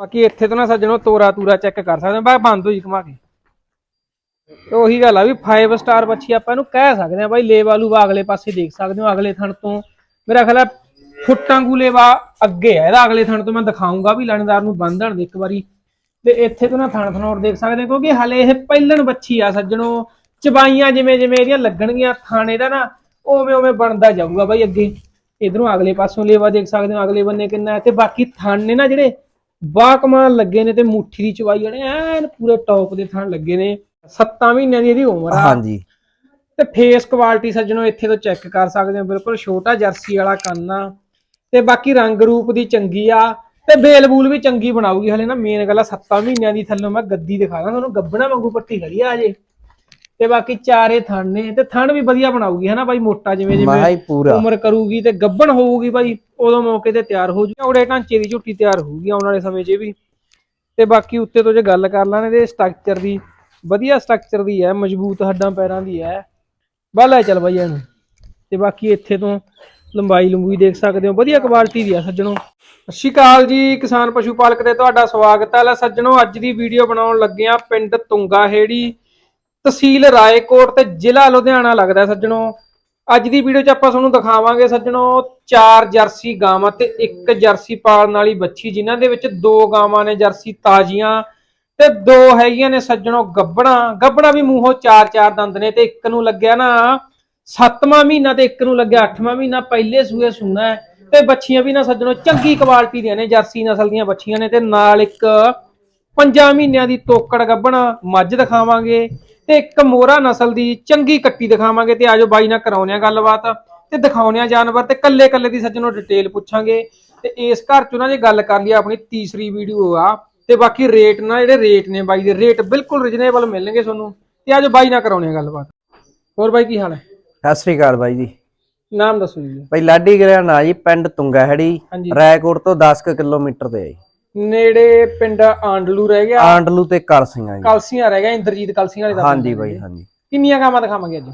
ਬਾਕੀ ਇੱਥੇ ਤੋਂ ਨਾ ਸੱਜਣੋ ਤੋਰਾ ਤੂਰਾ ਚੈੱਕ ਕਰ ਸਕਦੇ ਹੋ ਬੰਦ ਹੋਈ ਘੁਮਾ ਕੇ। ਤੇ ਉਹੀ ਗੱਲ ਆ ਵੀ 5 ਸਟਾਰ ਬੱਚੀ ਆਪਾਂ ਇਹਨੂੰ ਕਹਿ ਸਕਦੇ ਆ ਬਾਈ ਲੇਵਾਲੂ ਵਾ ਅਗਲੇ ਪਾਸੇ ਦੇਖ ਸਕਦੇ ਹੋ, ਅਗਲੇ ਥਣ ਤੋਂ। ਮੇਰਾ ਖਿਆਲ ਆ ਫੁੱਟਾਂ ਗੁਲੇਵਾ ਅੱਗੇ ਆ, ਇਹਦਾ ਅਗਲੇ ਥਣ ਤੋਂ ਮੈਂ ਦਿਖਾਉਂਗਾ ਵੀ ਲਾਣੇਦਾਰ ਨੂੰ ਬੰਧਣ ਦੇ ਇੱਕ ਵਾਰੀ। ਤੇ ਇੱਥੇ ਤੋਂ ਨਾ ਥਣ ਥਣੋਰ ਦੇਖ ਸਕਦੇ ਕਿਉਂਕਿ ਹਲੇ ਇਹ ਪਹਿਲਣ ਬੱਚੀ ਆ ਸੱਜਣੋ। ਚਬਾਈਆਂ ਜਿਵੇਂ ਜਿਵੇਂ ਇਹਦੀਆਂ ਲੱਗਣਗੀਆਂ, ਥਾਣੇ ਦਾ ਨਾ ਉਵੇਂ ਉਵੇਂ ਬਣਦਾ ਜਾਊਗਾ ਬਾਈ ਅੱਗੇ। ਇਧਰੋਂ ਅਗਲੇ ਪਾਸੋਂ ਲੇਵਾ ਦੇਖ ਸਕਦੇ ਹੋ, ਅਗਲੇ ਬੰਨੇ ਕਿੰਨਾ ਤੇ ਬਾਕੀ ਥਣ ਨੇ ਨਾ ਜਿਹੜੇ ਬਾ ਕਮਾਲ ਲੱਗੇ ਨੇ ਤੇ ਮੁੱਠੀ ਦੀ ਚਵਾਈ ਜਿਹੜੇ ਐਨ ਪੂਰੇ ਟੌਪ ਦੇ ਥਣ ਲੱਗੇ ਨੇ। 7 ਮਹੀਨਿਆਂ ਦੀ ਇਹਦੀ ਉਮਰ ਆ। ਹਾਂਜੀ। ਤੇ ਫੇਸ ਕੁਆਲਿਟੀ ਸੱਜਣੋ ਇੱਥੇ ਤੋਂ ਚੈੱਕ ਕਰ ਸਕਦੇ ਹੋ। ਬਿਲਕੁਲ ਛੋਟਾ ਜਰਸੀ ਵਾਲਾ ਕੰਨ ਆ। ਤੇ ਬਾਕੀ ਰੰਗ ਰੂਪ ਦੀ ਚੰਗੀ ਆ। ਤੇ ਬੇਲ ਬੂਲ ਵੀ ਚੰਗੀ ਬਣਾਉਗੀ ਹਲੇ ਨਾ ਮੇਨ ਗੱਲ ਆ 7 ਮਹੀਨਿਆਂ ਦੀ ਥੱਲੋਂ ਮੈਂ ਗੱਦੀ ਦਿਖਾਦਾ ਤੁਹਾਨੂੰ ਗੱਬਣਾ ਵਾਂਗੂ ਪੱਟੀ ਖੜੀ ਆ ਅਜੇ। ਤੇ ਬਾਕੀ ਚਾਰੇ ਥਣ ਨੇ ਤੇ ਥਣ ਵੀ ਵਧੀਆ ਬਣਾਉਗੀ ਹਨਾ ਬਾਈ? ਮੋਟਾ ਜਿਵੇਂ ਜਿਵੇਂ ਪੂਰਾ। ਉਮਰ ਕਰੂਗੀ ਤੇ ਗੱਬਣ ਹੋਊਗੀ ਬਾਈ ਉਦੋਂ ਮੌਕੇ ਤੇ ਤਿਆਰ ਹੋ ਜੂਗੀ। ਉਹਦੇ ਢਾਂਚੇ ਦੀ ਝੁੱਟੀ ਤਿਆਰ ਹੋਊਗੀ ਆਉਣ ਵਾਲੇ ਸਮੇਂ 'ਚ ਵੀ। ਤੇ ਬਾਕੀ ਉੱਤੇ ਤੋਂ ਜੇ ਗੱਲ ਕਰ ਲਾਂਗੇ ਇਹਦੇ ਸਟਰਕਚਰ ਦੀ ਵਧੀਆ ਸਟਰਕਚਰ ਦੀ ਹੈ ਮਜ਼ਬੂਤ ਹੱਡਾਂ ਪੈਰਾਂ ਦੀ ਹੈ। ਬਾਲਾ ਚੱਲ ਬਾਈ ਇਹਨੂੰ। ਤੇ ਬਾਕੀ ਇੱਥੇ ਤੋਂ ਲੰਬਾਈ ਲੰਬੂਈ ਦੇਖ ਸਕਦੇ ਹੋ ਵਧੀਆ ਕੁਆਲਿਟੀ ਦੀ ਆ ਸੱਜਣੋ। ਸਤਿ ਸ਼੍ਰੀ ਅਕਾਲ ਜੀ ਕਿਸਾਨ ਪਸ਼ੂ ਪਾਲਕ ਤੇ ਤੁਹਾਡਾ ਸਵਾਗਤ ਹੈ। ਲੈ ਸੱਜਣੋ ਅੱਜ ਦੀ ਵੀਡੀਓ ਬਣਾਉਣ ਲੱਗੇ ਆ ਪਿੰਡ ਤੁੰਗਾ ਹੇੜੀ। ਤਹਿਸੀਲ ਰਾਏਕੋਟ ਤੇ ਜ਼ਿਲ੍ਹਾ ਲੁਧਿਆਣਾ ਲੱਗਦਾ ਸੱਜਣੋ। ਅੱਜ ਦੀ ਵੀਡੀਓ 'ਚ ਆਪਾਂ ਤੁਹਾਨੂੰ ਦਿਖਾਵਾਂਗੇ ਸੱਜਣੋ ਚਾਰ ਜਰਸੀ ਗਾਵਾਂ ਤੇ ਇੱਕ ਜਰਸੀ ਪਾਲਣ ਵਾਲੀ ਬੱਚੀ, ਜਿਨ੍ਹਾਂ ਦੇ ਵਿੱਚ ਦੋ ਗਾਵਾਂ ਨੇ ਜਰਸੀ ਤਾਜ਼ੀਆਂ ਤੇ ਦੋ ਹੈਗੀਆਂ ਨੇ ਸੱਜਣੋ ਗੱਬਣਾ। ਗੱਬਣਾ ਵੀ ਮੂੰਹੋਂ ਚਾਰ ਚਾਰ ਦੰਦ ਨੇ ਤੇ ਇੱਕ ਨੂੰ ਲੱਗਿਆ ਨਾ ਸੱਤਵਾਂ ਮਹੀਨਾ ਤੇ ਇੱਕ ਨੂੰ ਲੱਗਿਆ ਅੱਠਵਾਂ ਮਹੀਨਾ, ਪਹਿਲੇ ਸੂਏ ਸੁਣਾ ਤੇ ਬੱਚੀਆਂ ਵੀ ਨਾ ਸੱਜਣੋ ਚੰਗੀ ਕੁਆਲਿਟੀ ਦੀਆਂ ਨੇ ਜਰਸੀ ਨਸਲ ਦੀਆਂ ਬੱਚੀਆਂ ਨੇ ਤੇ ਨਾਲ ਇੱਕ ਪੰਜਾਂ ਮਹੀਨਿਆਂ ਦੀ ਤੋਕੜ ਗੱਬਣਾ। ਮੱਝ ਦਿਖਾਵਾਂਗੇ। ਤੇ ਇੱਕ ਮੋਰਾ ਨਸਲ ਦੀ ਚੰਗੀ ਕੱਟੀ ਦਿਖਾਵਾਂਗੇ ਤੇ ਆਜੋ ਬਾਈ ਨਾਲ ਕਰਾਉਨੇ ਆ ਗੱਲਬਾਤ ਤੇ ਦਿਖਾਉਨੇ ਆ ਜਾਨਵਰ ਤੇ ਕੱਲੇ ਕੱਲੇ ਦੀ ਸੱਜਣੋ ਡਿਟੇਲ ਪੁੱਛਾਂਗੇ ਤੇ ਇਸ ਘਰ ਚ ਉਹਨਾਂ ਜੇ ਗੱਲ ਕਰ ਲਈ ਆਪਣੀ ਤੀਸਰੀ ਵੀਡੀਓ ਆ ਤੇ ਬਾਕੀ ਰੇਟ ਨਾ ਜਿਹੜੇ ਰੇਟ ਨੇ ਬਾਈ ਦੇ ਰੇਟ ਬਿਲਕੁਲ ਰੀਜਨੇਬਲ ਮਿਲਣਗੇ ਤੁਹਾਨੂੰ ਤੇ ਆਜੋ ਬਾਈ ਨਾਲ ਕਰਾਉਨੇ ਆ ਗੱਲਬਾਤ। ਹੋਰ ਬਾਈ ਕੀ ਹਾਲ ਹੈ? ਸਤਿ ਸ੍ਰੀ ਅਕਾਲ ਬਾਈ ਜੀ। ਨਾਮ ਦੱਸੋ ਜੀ। ਭਾਈ ਲਾਡੀ ਗਰਿਆ ਨਾ ਜੀ ਪਿੰਡ ਤੁੰਗਾਹੜੀ ਹਾਂਜੀ। ਰਾਏਕੋਟ ਤੋਂ 10 ਕੁ ਕਿਲੋਮੀਟਰ ਤੇ ਹੈ ਜੀ। ਨੇੜੇ ਪਿੰਡ ਆਂਡਲੂ ਰਹਿ ਗਿਆ? ਆਂਡਲੂ ਤੇ ਕਰਸੀਆਂ ਜੀ। ਕਲਸੀਆਂ ਰਹਿ ਗਿਆ ਇੰਦਰਜੀਤ ਕਲਸੀਆਂ ਵਾਲੇ ਦਾ ਹਾਂਜੀ ਬਾਈ ਹਾਂਜੀ। ਕਿੰਨੀਆਂ ਗਾਵਾਂ ਦਿਖਾਵਾਂਗੇ ਅੱਜ?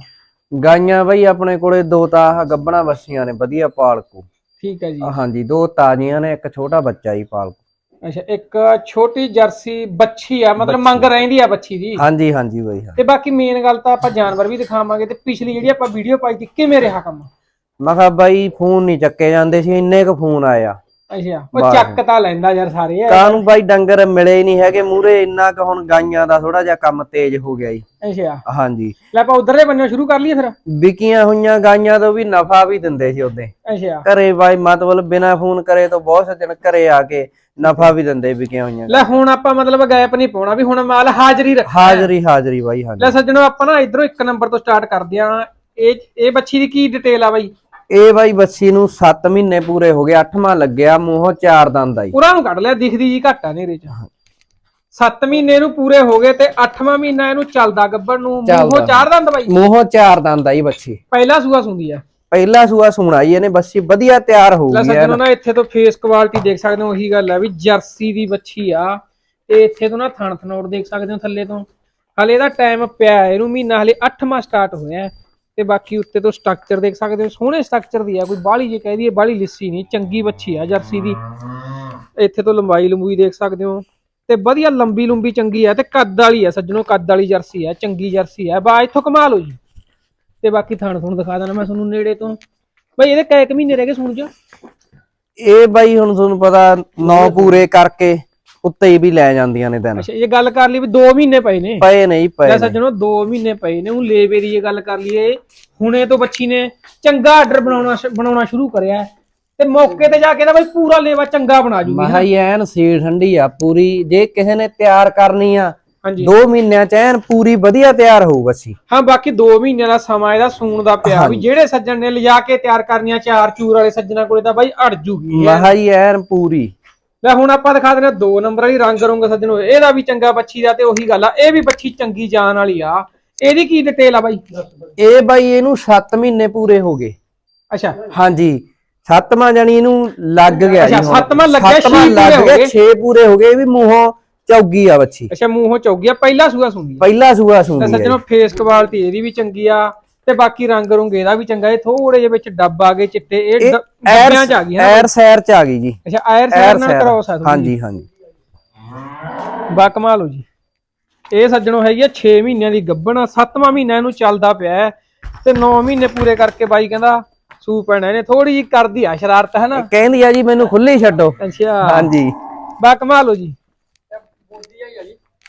ਗਾਈਆਂ ਬਾਈ ਆਪਣੇ ਕੋਲੇ ਦੋ ਤਾਂ ਗੱਬਣਾ ਬੱਸੀਆਂ ਨੇ ਵਧੀਆ ਪਾਲਕੂ। ਠੀਕ ਹੈ ਜੀ। ਹਾਂਜੀ ਦੋ ਤਾਜ਼ੀਆਂ ਨੇ ਇੱਕ ਛੋਟਾ ਬੱਚਾ ਜੀ ਪਾਲਕੂ। ਅੱਛਾ ਇੱਕ ਛੋਟੀ ਜਰਸੀ ਬੱਚੀ ਆ ਮਤਲਬ ਮੰਗ ਰਹਿੰਦੀ ਆ ਬੱਚੀ ਦੀ। ਹਾਂਜੀ ਹਾਂਜੀ ਬਾਈ ਤੇ ਬਾਕੀ ਮੇਨ ਗੱਲ ਤਾਂ ਆਪਾਂ ਜਾਨਵਰ ਵੀ ਦਿਖਾਵਾਂਗੇ ਤੇ ਪਿਛਲੀ ਜਿਹੜੀ ਆਪਾਂ ਵੀਡੀਓ ਪਾਈ ਸੀ ਕਿਵੇਂ ਰਿਹਾ ਕੰਮ? ਮੈਂ ਕਿਹਾ ਬਾਈ ਫੋਨ ਨਹੀਂ ਚੱਕੇ ਜਾਂਦੇ ਸੀ ਇੰਨੇ ਕੁ ਫੋਨ ਆਇਆ ਅੱਛਾ ਉਹ ਚੱਕ ਤਾਂ ਲੈਂਦਾ ਯਾਰ ਸਾਰੇ ਕਾਹਨੂੰ ਬਾਈ ਡੰਗਰ ਮਿਲੇ ਨਹੀਂ ਹੈਗੇ ਮੂਰੇ ਇੰਨਾ ਕੁ ਹੁਣ ਗਾਈਆਂ ਦਾ ਥੋੜਾ ਜਿਹਾ ਕੰਮ ਤੇਜ਼ ਹੋ ਗਿਆ ਜੀ। ਅੱਛਾ। ਹਾਂਜੀ। ਲੈ ਆਪਾਂ ਉਧਰਲੇ ਬੰਨੋਂ ਸ਼ੁਰੂ ਕਰ ਲਈਏ ਫਿਰ। ਵਿਕੀਆਂ ਹੋਈਆਂ ਗਾਈਆਂ ਤੋਂ ਵੀ ਨਫਾ ਵੀ ਦਿੰਦੇ ਸੀ ਉਹਦੇ। ਅੱਛਾ। ਘਰੇ ਬਾਈ ਮਤਲਬ ਬਿਨਾ ਫੋਨ ਕਰੇ ਤੋਂ ਬਹੁਤ ਸੱਜਣ ਘਰੇ ਆ ਕੇ ਨਫਾ ਵੀ ਦਿੰਦੇ ਵਿਕੀਆਂ ਹੋਈਆਂ। ਲੈ ਹੁਣ ਆਪਾਂ ਮਤਲਬ ਗੈਪ ਨਹੀਂ ਪਾਉਣਾ ਵੀ ਹੁਣ ਮਾਲ ਹਾਜ਼ਰੀ ਰੱਖ ਹਾਜ਼ਰੀ ਹਾਜ਼ਰੀ ਬਾਈ ਹਾਂਜੀ। ਲੈ ਸੱਜਣੋ ਆਪਾਂ ਨਾ ਇਧਰੋਂ ਇੱਕ ਨੰਬਰ ਤੋਂ ਸਟਾਰਟ ਕਰਦੇ ਆ ਇਹ ਇਹ ਬੱਚੀ ਦੀ ਕੀ ਡਿਟੇਲ ਆ ਬਾਈ? ਇਹ ਬਾਈ ਬੱਸੀ ਨੂੰ 7 ਮਹੀਨੇ ਪੂਰੇ ਹੋ ਗਏ 8ਵਾਂ ਲੱਗਿਆ ਮੂੰਹੋਂ ਚਾਰ ਦੰਦ ਆਈ। ਪੂਰਾ ਨੂੰ ਕੱਢ ਲਿਆ ਦਿਖਦੀ ਜੀ ਘੱਟ ਆ ਨੇਰੇ ਚ। 7 ਮਹੀਨੇ ਨੂੰ ਪੂਰੇ ਹੋ ਗਏ ਤੇ 8ਵਾਂ ਮਹੀਨਾ ਇਹਨੂੰ ਚੱਲਦਾ ਗੱਬੜ ਨੂੰ ਮੂੰਹੋਂ। ਚਾਰ ਦੰਦ ਬਾਈ? ਮੂੰਹੋਂ ਚਾਰ ਦੰਦ ਆਈ ਬੱਚੀ ਪਹਿਲਾ ਸੂਆ ਸੁੰਦੀ ਆ। ਪਹਿਲਾ ਸੂਆ ਸੁਣਾ ਜੀ ਇਹਨੇ ਬੱਸੀ ਵਧੀਆ ਤਿਆਰ ਹੋ ਗਈ ਸੱਜਣੋ ਨਾ ਇੱਥੇ ਤੋਂ ਫੇਸ ਕੁਆਲਿਟੀ ਦੇਖ ਸਕਦੇ ਹੋ ਉਹੀ ਗੱਲ ਆ ਵੀ ਜਰਸੀ ਦੀ ਬੱਚੀ ਆ। ਤੇ ਇੱਥੇ ਤੋਂ ਨਾ ਥਣ ਥਨੋੜ ਦੇਖ ਸਕਦੇ ਹੋ ਥੱਲੇ ਤੋਂ। ਹਲੇ ਇਹਦਾ ਟਾਈਮ ਪਿਆ ਹੈ, ਇਹਨੂੰ ਮਹੀਨਾ ਹਲੇ 8ਵਾਂ ਸਟਾਰਟ ਹੋਇਆ। ਹੈ ਤੇ ਬਾਕੀ ਉੱਤੇ ਤੋਂ ਸਟਰਕਚਰ ਦੇਖ ਸਕਦੇ ਹੋ ਸੋਹਣੇ ਸਟਰਕਚਰ ਦੀ ਆ ਕੋਈ ਬਾਹਲੀ ਜੇ ਕਹਿ ਦਈਏ ਬਾਹਲੀ ਲਿੱਸੀ ਨਹੀਂ ਚੰਗੀ ਬੱਚੀ ਆ ਜਰਸੀ ਦੀ। ਇੱਥੇ ਤੋਂ ਲੰਬਾਈ ਲੰਬੂਈ ਦੇਖ ਸਕਦੇ ਹੋ। ਤੇ ਵਧੀਆ ਲੰਬੀ ਲੰਬੀ ਚੰਗੀ ਆ ਤੇ ਕੱਦ ਵਾਲੀ ਆ ਸੱਜਣੋ ਕੱਦ ਵਾਲੀ ਜਰਸੀ ਆ ਚੰਗੀ ਜਰਸੀ ਆ। ਬਾ ਇੱਥੋਂ ਕਮਾ ਲਓ ਜੀ। ਤੇ ਬਾਕੀ ਥਣ ਥਣ ਦਿਖਾ ਦੇਣਾ ਮੈਂ ਤੁਹਾਨੂੰ ਨੇੜੇ ਤੋਂ। ਬਈ ਇਹਦੇ ਕੁ ਮਹੀਨੇ ਰਹਿ ਗਏ ਸੁਣ ਜਾ ਇਹ ਬਾਈ ਹੁਣ ਤੁਹਾਨੂੰ ਪਤਾ ਨੌ ਪੂਰੇ ਕਰਕੇ ਉੱਤੇ ਹੀ ਵੀ ਲੈ ਜਾਂਦੀਆਂ ਨੇ ਦਿਨ। ਅੱਛਾ ਇਹ ਗੱਲ ਕਰ ਲਈ ਵੀ 2 ਮਹੀਨੇ ਪਏ ਨੇ। ਪਏ ਨਹੀਂ ਪਏ ਲੈ ਨੇ। ਸੱਜਣੋ 2 ਮਹੀਨੇ ਪਏ ਨੇ। ਉਹ ਲੇਵੇ ਦੀ ਇਹ ਗੱਲ ਕਰ ਲਈਏ ਹੁਣੇ ਤੋਂ ਬੱਚੀ ਨੇ ਚੰਗਾ ਆਰਡਰ ਬਣਾਉਣਾ ਸ਼- ਬਣਾਉਣਾ ਸ਼ੁਰੂ ਕਰਿਆ ਹੈ। ਤੇ ਮੌਕੇ ਤੇ ਜਾ ਕੇ ਨਾ ਬਈ ਪੂਰਾ ਲੇਵਾ ਚੰਗਾ ਬਣਾ ਜੂਗੀ ਮਹਾ ਹੀ ਐਨ ਸੀਲ ਠੰਡੀ ਆ ਪੂਰੀ। ਜੇ ਕਿਸੇ ਨੇ ਤਿਆਰ ਕਰਨੀ ਆ ਹਾਂਜੀ। 2 ਮਹੀਨਿਆਂ ਚ ਐਨ ਪੂਰੀ ਵਧੀਆ ਤਿਆਰ ਹੋਊ ਬੱਸੀ ਹਾਂ ਬਾਕੀ 2 ਮਹੀਨਿਆਂ ਦਾ ਸਮਾਂ ਇਹਦਾ ਸੂਣ ਦਾ ਪਿਆ। ਵੀ ਜਿਹੜੇ ਸੱਜਣ ਨੇ ਲਿਜਾ ਕੇ ਤਿਆਰ ਕਰਨੀਆਂ ਚਾਰ ਚੂਰ ਵਾਲੇ ਸੱਜਣਾ ਕੋਲੇ ਤਾਂ ਬਾਈ ਅੜ ਜੂਗੀ। ਮਹਾ ਹੀ ਐਨ ਪੂਰੀ। ਲੈ ਹੁਣ ਆਪਾਂ ਦਿਖਾ ਦਿੰਦੇ 2 ਨੰਬਰ ਵਾਲੀ ਰੰਗ ਰੰਗ ਸੱਜਣੋ ਇਹਦਾ ਵੀ ਚੰਗਾ ਬੱਚੀ ਦਾ ਤੇ ਉਹੀ ਗੱਲ ਆ ਇਹ ਵੀ ਬੱਚੀ ਚੰਗੀ ਜਾਨ ਵਾਲੀ ਆ। ਇਹਦੀ ਕੀ ਡਿਟੇਲ ਆ ਬਾਈ? ਇਹ ਬਾਈ ਇਹਨੂੰ 7 ਮਹੀਨੇ ਪੂਰੇ ਹੋ ਗਏ। ਅੱਛਾ। ਹਾਂਜੀ ਸੱਤਵਾਂ ਜਾਨੀ ਇਹਨੂੰ ਲੱਗ ਗਿਆ ਜੀ। ਸੱਤਵਾਂ ਲੱਗਿਆ, ਸੱਤਵਾਂ ਛੇ ਲੱਗ ਪੂਰੇ ਹੋ ਗਿਆ ਗਏ। 6 ਪੂਰੇ ਹੋ ਗਏ ਇਹ ਵੀ ਮੂੰਹੋਂ ਚੌਗੀ ਆ ਬੱਚੀ। ਅੱਛਾ ਮੂੰਹੋਂ ਚੌਕ ਗਿਆ ਪਹਿਲਾ ਸੂਆ ਸੁਣਦੀ ਪਹਿਲਾ ਸੂਆ ਸੁਣੀ ਸੱਜਣੋ ਫੇਸ ਕੁਆਲਿਟੀ ਇਹਦੀ ਵੀ ਚੰਗੀ ਆ। ਤੇ ਬਾਕੀ ਰੰਗ ਰੁੰਗ ਇਹਦਾ ਵੀ ਚੰਗਾ ਇਹ ਥੋੜੇ ਜਿਹੇ ਵਿੱਚ ਡੱਬ ਆ ਗਏ ਚਿੱਟੇ ਇਹ ਡ- ਡੱਬਿਆਂ ਚ ਆ ਗਈ ਹੈ ਨਾ। ਐਰ ਸੈਰ ਚ ਆ ਗਈ ਜੀ। ਅੱਛਾ ਆਇਰ ਐਰ ਸੈਰ ਨਾਲ ਸੈਰ। ਕਰਾਉ ਸਾ ਹਾਂਜੀ ਹਾਂਜੀ। ਬਾ ਕਮਾਲ ਹੋ ਜੀ। ਇਹ ਸੱਜਣੋ ਹੈਗੀ ਆ 6 ਮਹੀਨਿਆਂ ਦੀ ਗੱਭਣ 7ਵਾਂ ਮਹੀਨਾ ਇਹਨੂੰ ਚੱਲਦਾ ਪਿਆ ਹੈ ਤੇ 9 ਮਹੀਨੇ ਪੂਰੇ ਕਰਕੇ ਬਾਈ ਕਹਿੰਦਾ ਸੂ ਪੈਣਾ ਇਹਨੇ। ਥੋੜੀ ਜੀ ਕਰਦੀ ਆ ਸ਼ਰਾਰਤ ਹੈ ਨਾ? ਕਹਿੰਦੀ ਆ ਜੀ ਮੈਨੂੰ ਖੁੱਲੀ ਛੱਡੋ। ਅੱਛਾ। ਹਾਂਜੀ। ਬਾ ਕਮਾਲ ਹੋ ਜੀ।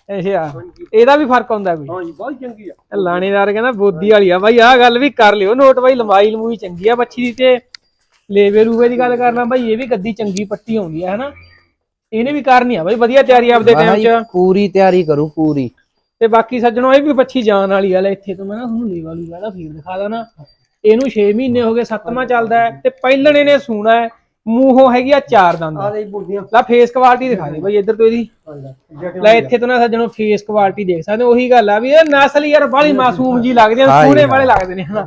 ਅੱਛਾ ਇਹਦਾ ਵੀ ਫ਼ਰਕ ਹੁੰਦਾ ਕੋਈ? ਹਾਂਜੀ ਬਹੁਤ ਚੰਗੀ ਆ। ਇਹ ਲਾਣੇਦਾਰ ਕਹਿੰਦਾ ਬੋਦੀ ਵਾਲੀ ਆ। ਬਾਈ ਆਹ ਗੱਲ ਵੀ ਕਰ ਲਿਓ। ਨੋਟ ਬਾਈ ਲੰਬਾਈ ਲੰਬੂਈ ਚੰਗੀ ਆ ਬੱਚੀ ਦੀ ਤੇ ਲੇਵੇ ਰੂਵੇ ਦੀ ਗੱਲ ਕਰਨਾ ਬਾਈ ਇਹ ਵੀ ਗੱਦੀ ਚੰਗੀ ਪੱਟੀ ਆਉਂਦੀ ਆ ਹਨਾ? ਇਹਨੇ ਵੀ ਕਰਨੀ ਆ ਬਾਈ ਵਧੀਆ ਤਿਆਰੀ ਆਪਦੇ ਟਾਈਮ 'ਚ। ਪੂਰੀ ਤਿਆਰੀ ਕਰੂ ਪੂਰੀ। ਤੇ ਬਾਕੀ ਸੱਜਣੋ ਇਹ ਵੀ ਬੱਚੀ ਜਾਣ ਵਾਲੀ ਆ ਲੈ ਇੱਥੇ ਤੋਂ ਮੈਂ ਨਾ ਤੁਹਾਨੂੰ ਲੇਵਾ ਲੂਗਾ ਦਾ ਫੇਰ ਦਿਖਾ ਦਾਂ ਨਾ। ਇਹਨੂੰ 6 ਮਹੀਨੇ ਹੋ ਗਏ ਸੱਤਵਾਂ ਚੱਲਦਾ ਹੈ ਤੇ ਪਹਿਲਣ ਇਹਨੇ ਸੂਣਾ ਹੈ। ਮੂੰਹੋਂ ਹੈਗੀ ਆ ਚਾਰ ਦੰਦ। ਆ ਰਹੀ ਬੁਰਦੀਆਂ। ਲੈ ਫੇਸ ਕੁਆਲਿਟੀ ਦਿਖਾ ਦੇ ਬਾਈ ਇੱਧਰ ਤੋਂ ਇਹਦੀ। ਲੈ ਇੱਥੇ ਤੋਂ ਨਾ ਸੱਜਣੋ ਫੇਸ ਕੁਆਲਿਟੀ ਦੇਖ ਸਕਦੇ ਹੋ। ਉਹੀ ਗੱਲ ਆ ਵੀ ਇਹ ਨਸਲ ਯਾਰ ਬਾਲੀ ਮਾਸੂਮ ਜੀ ਲੱਗਦੀ ਆ ਸੋਹਣੇ। ਵਾਲੇ ਲੱਗਦੇ ਨੇ ਹਨਾ।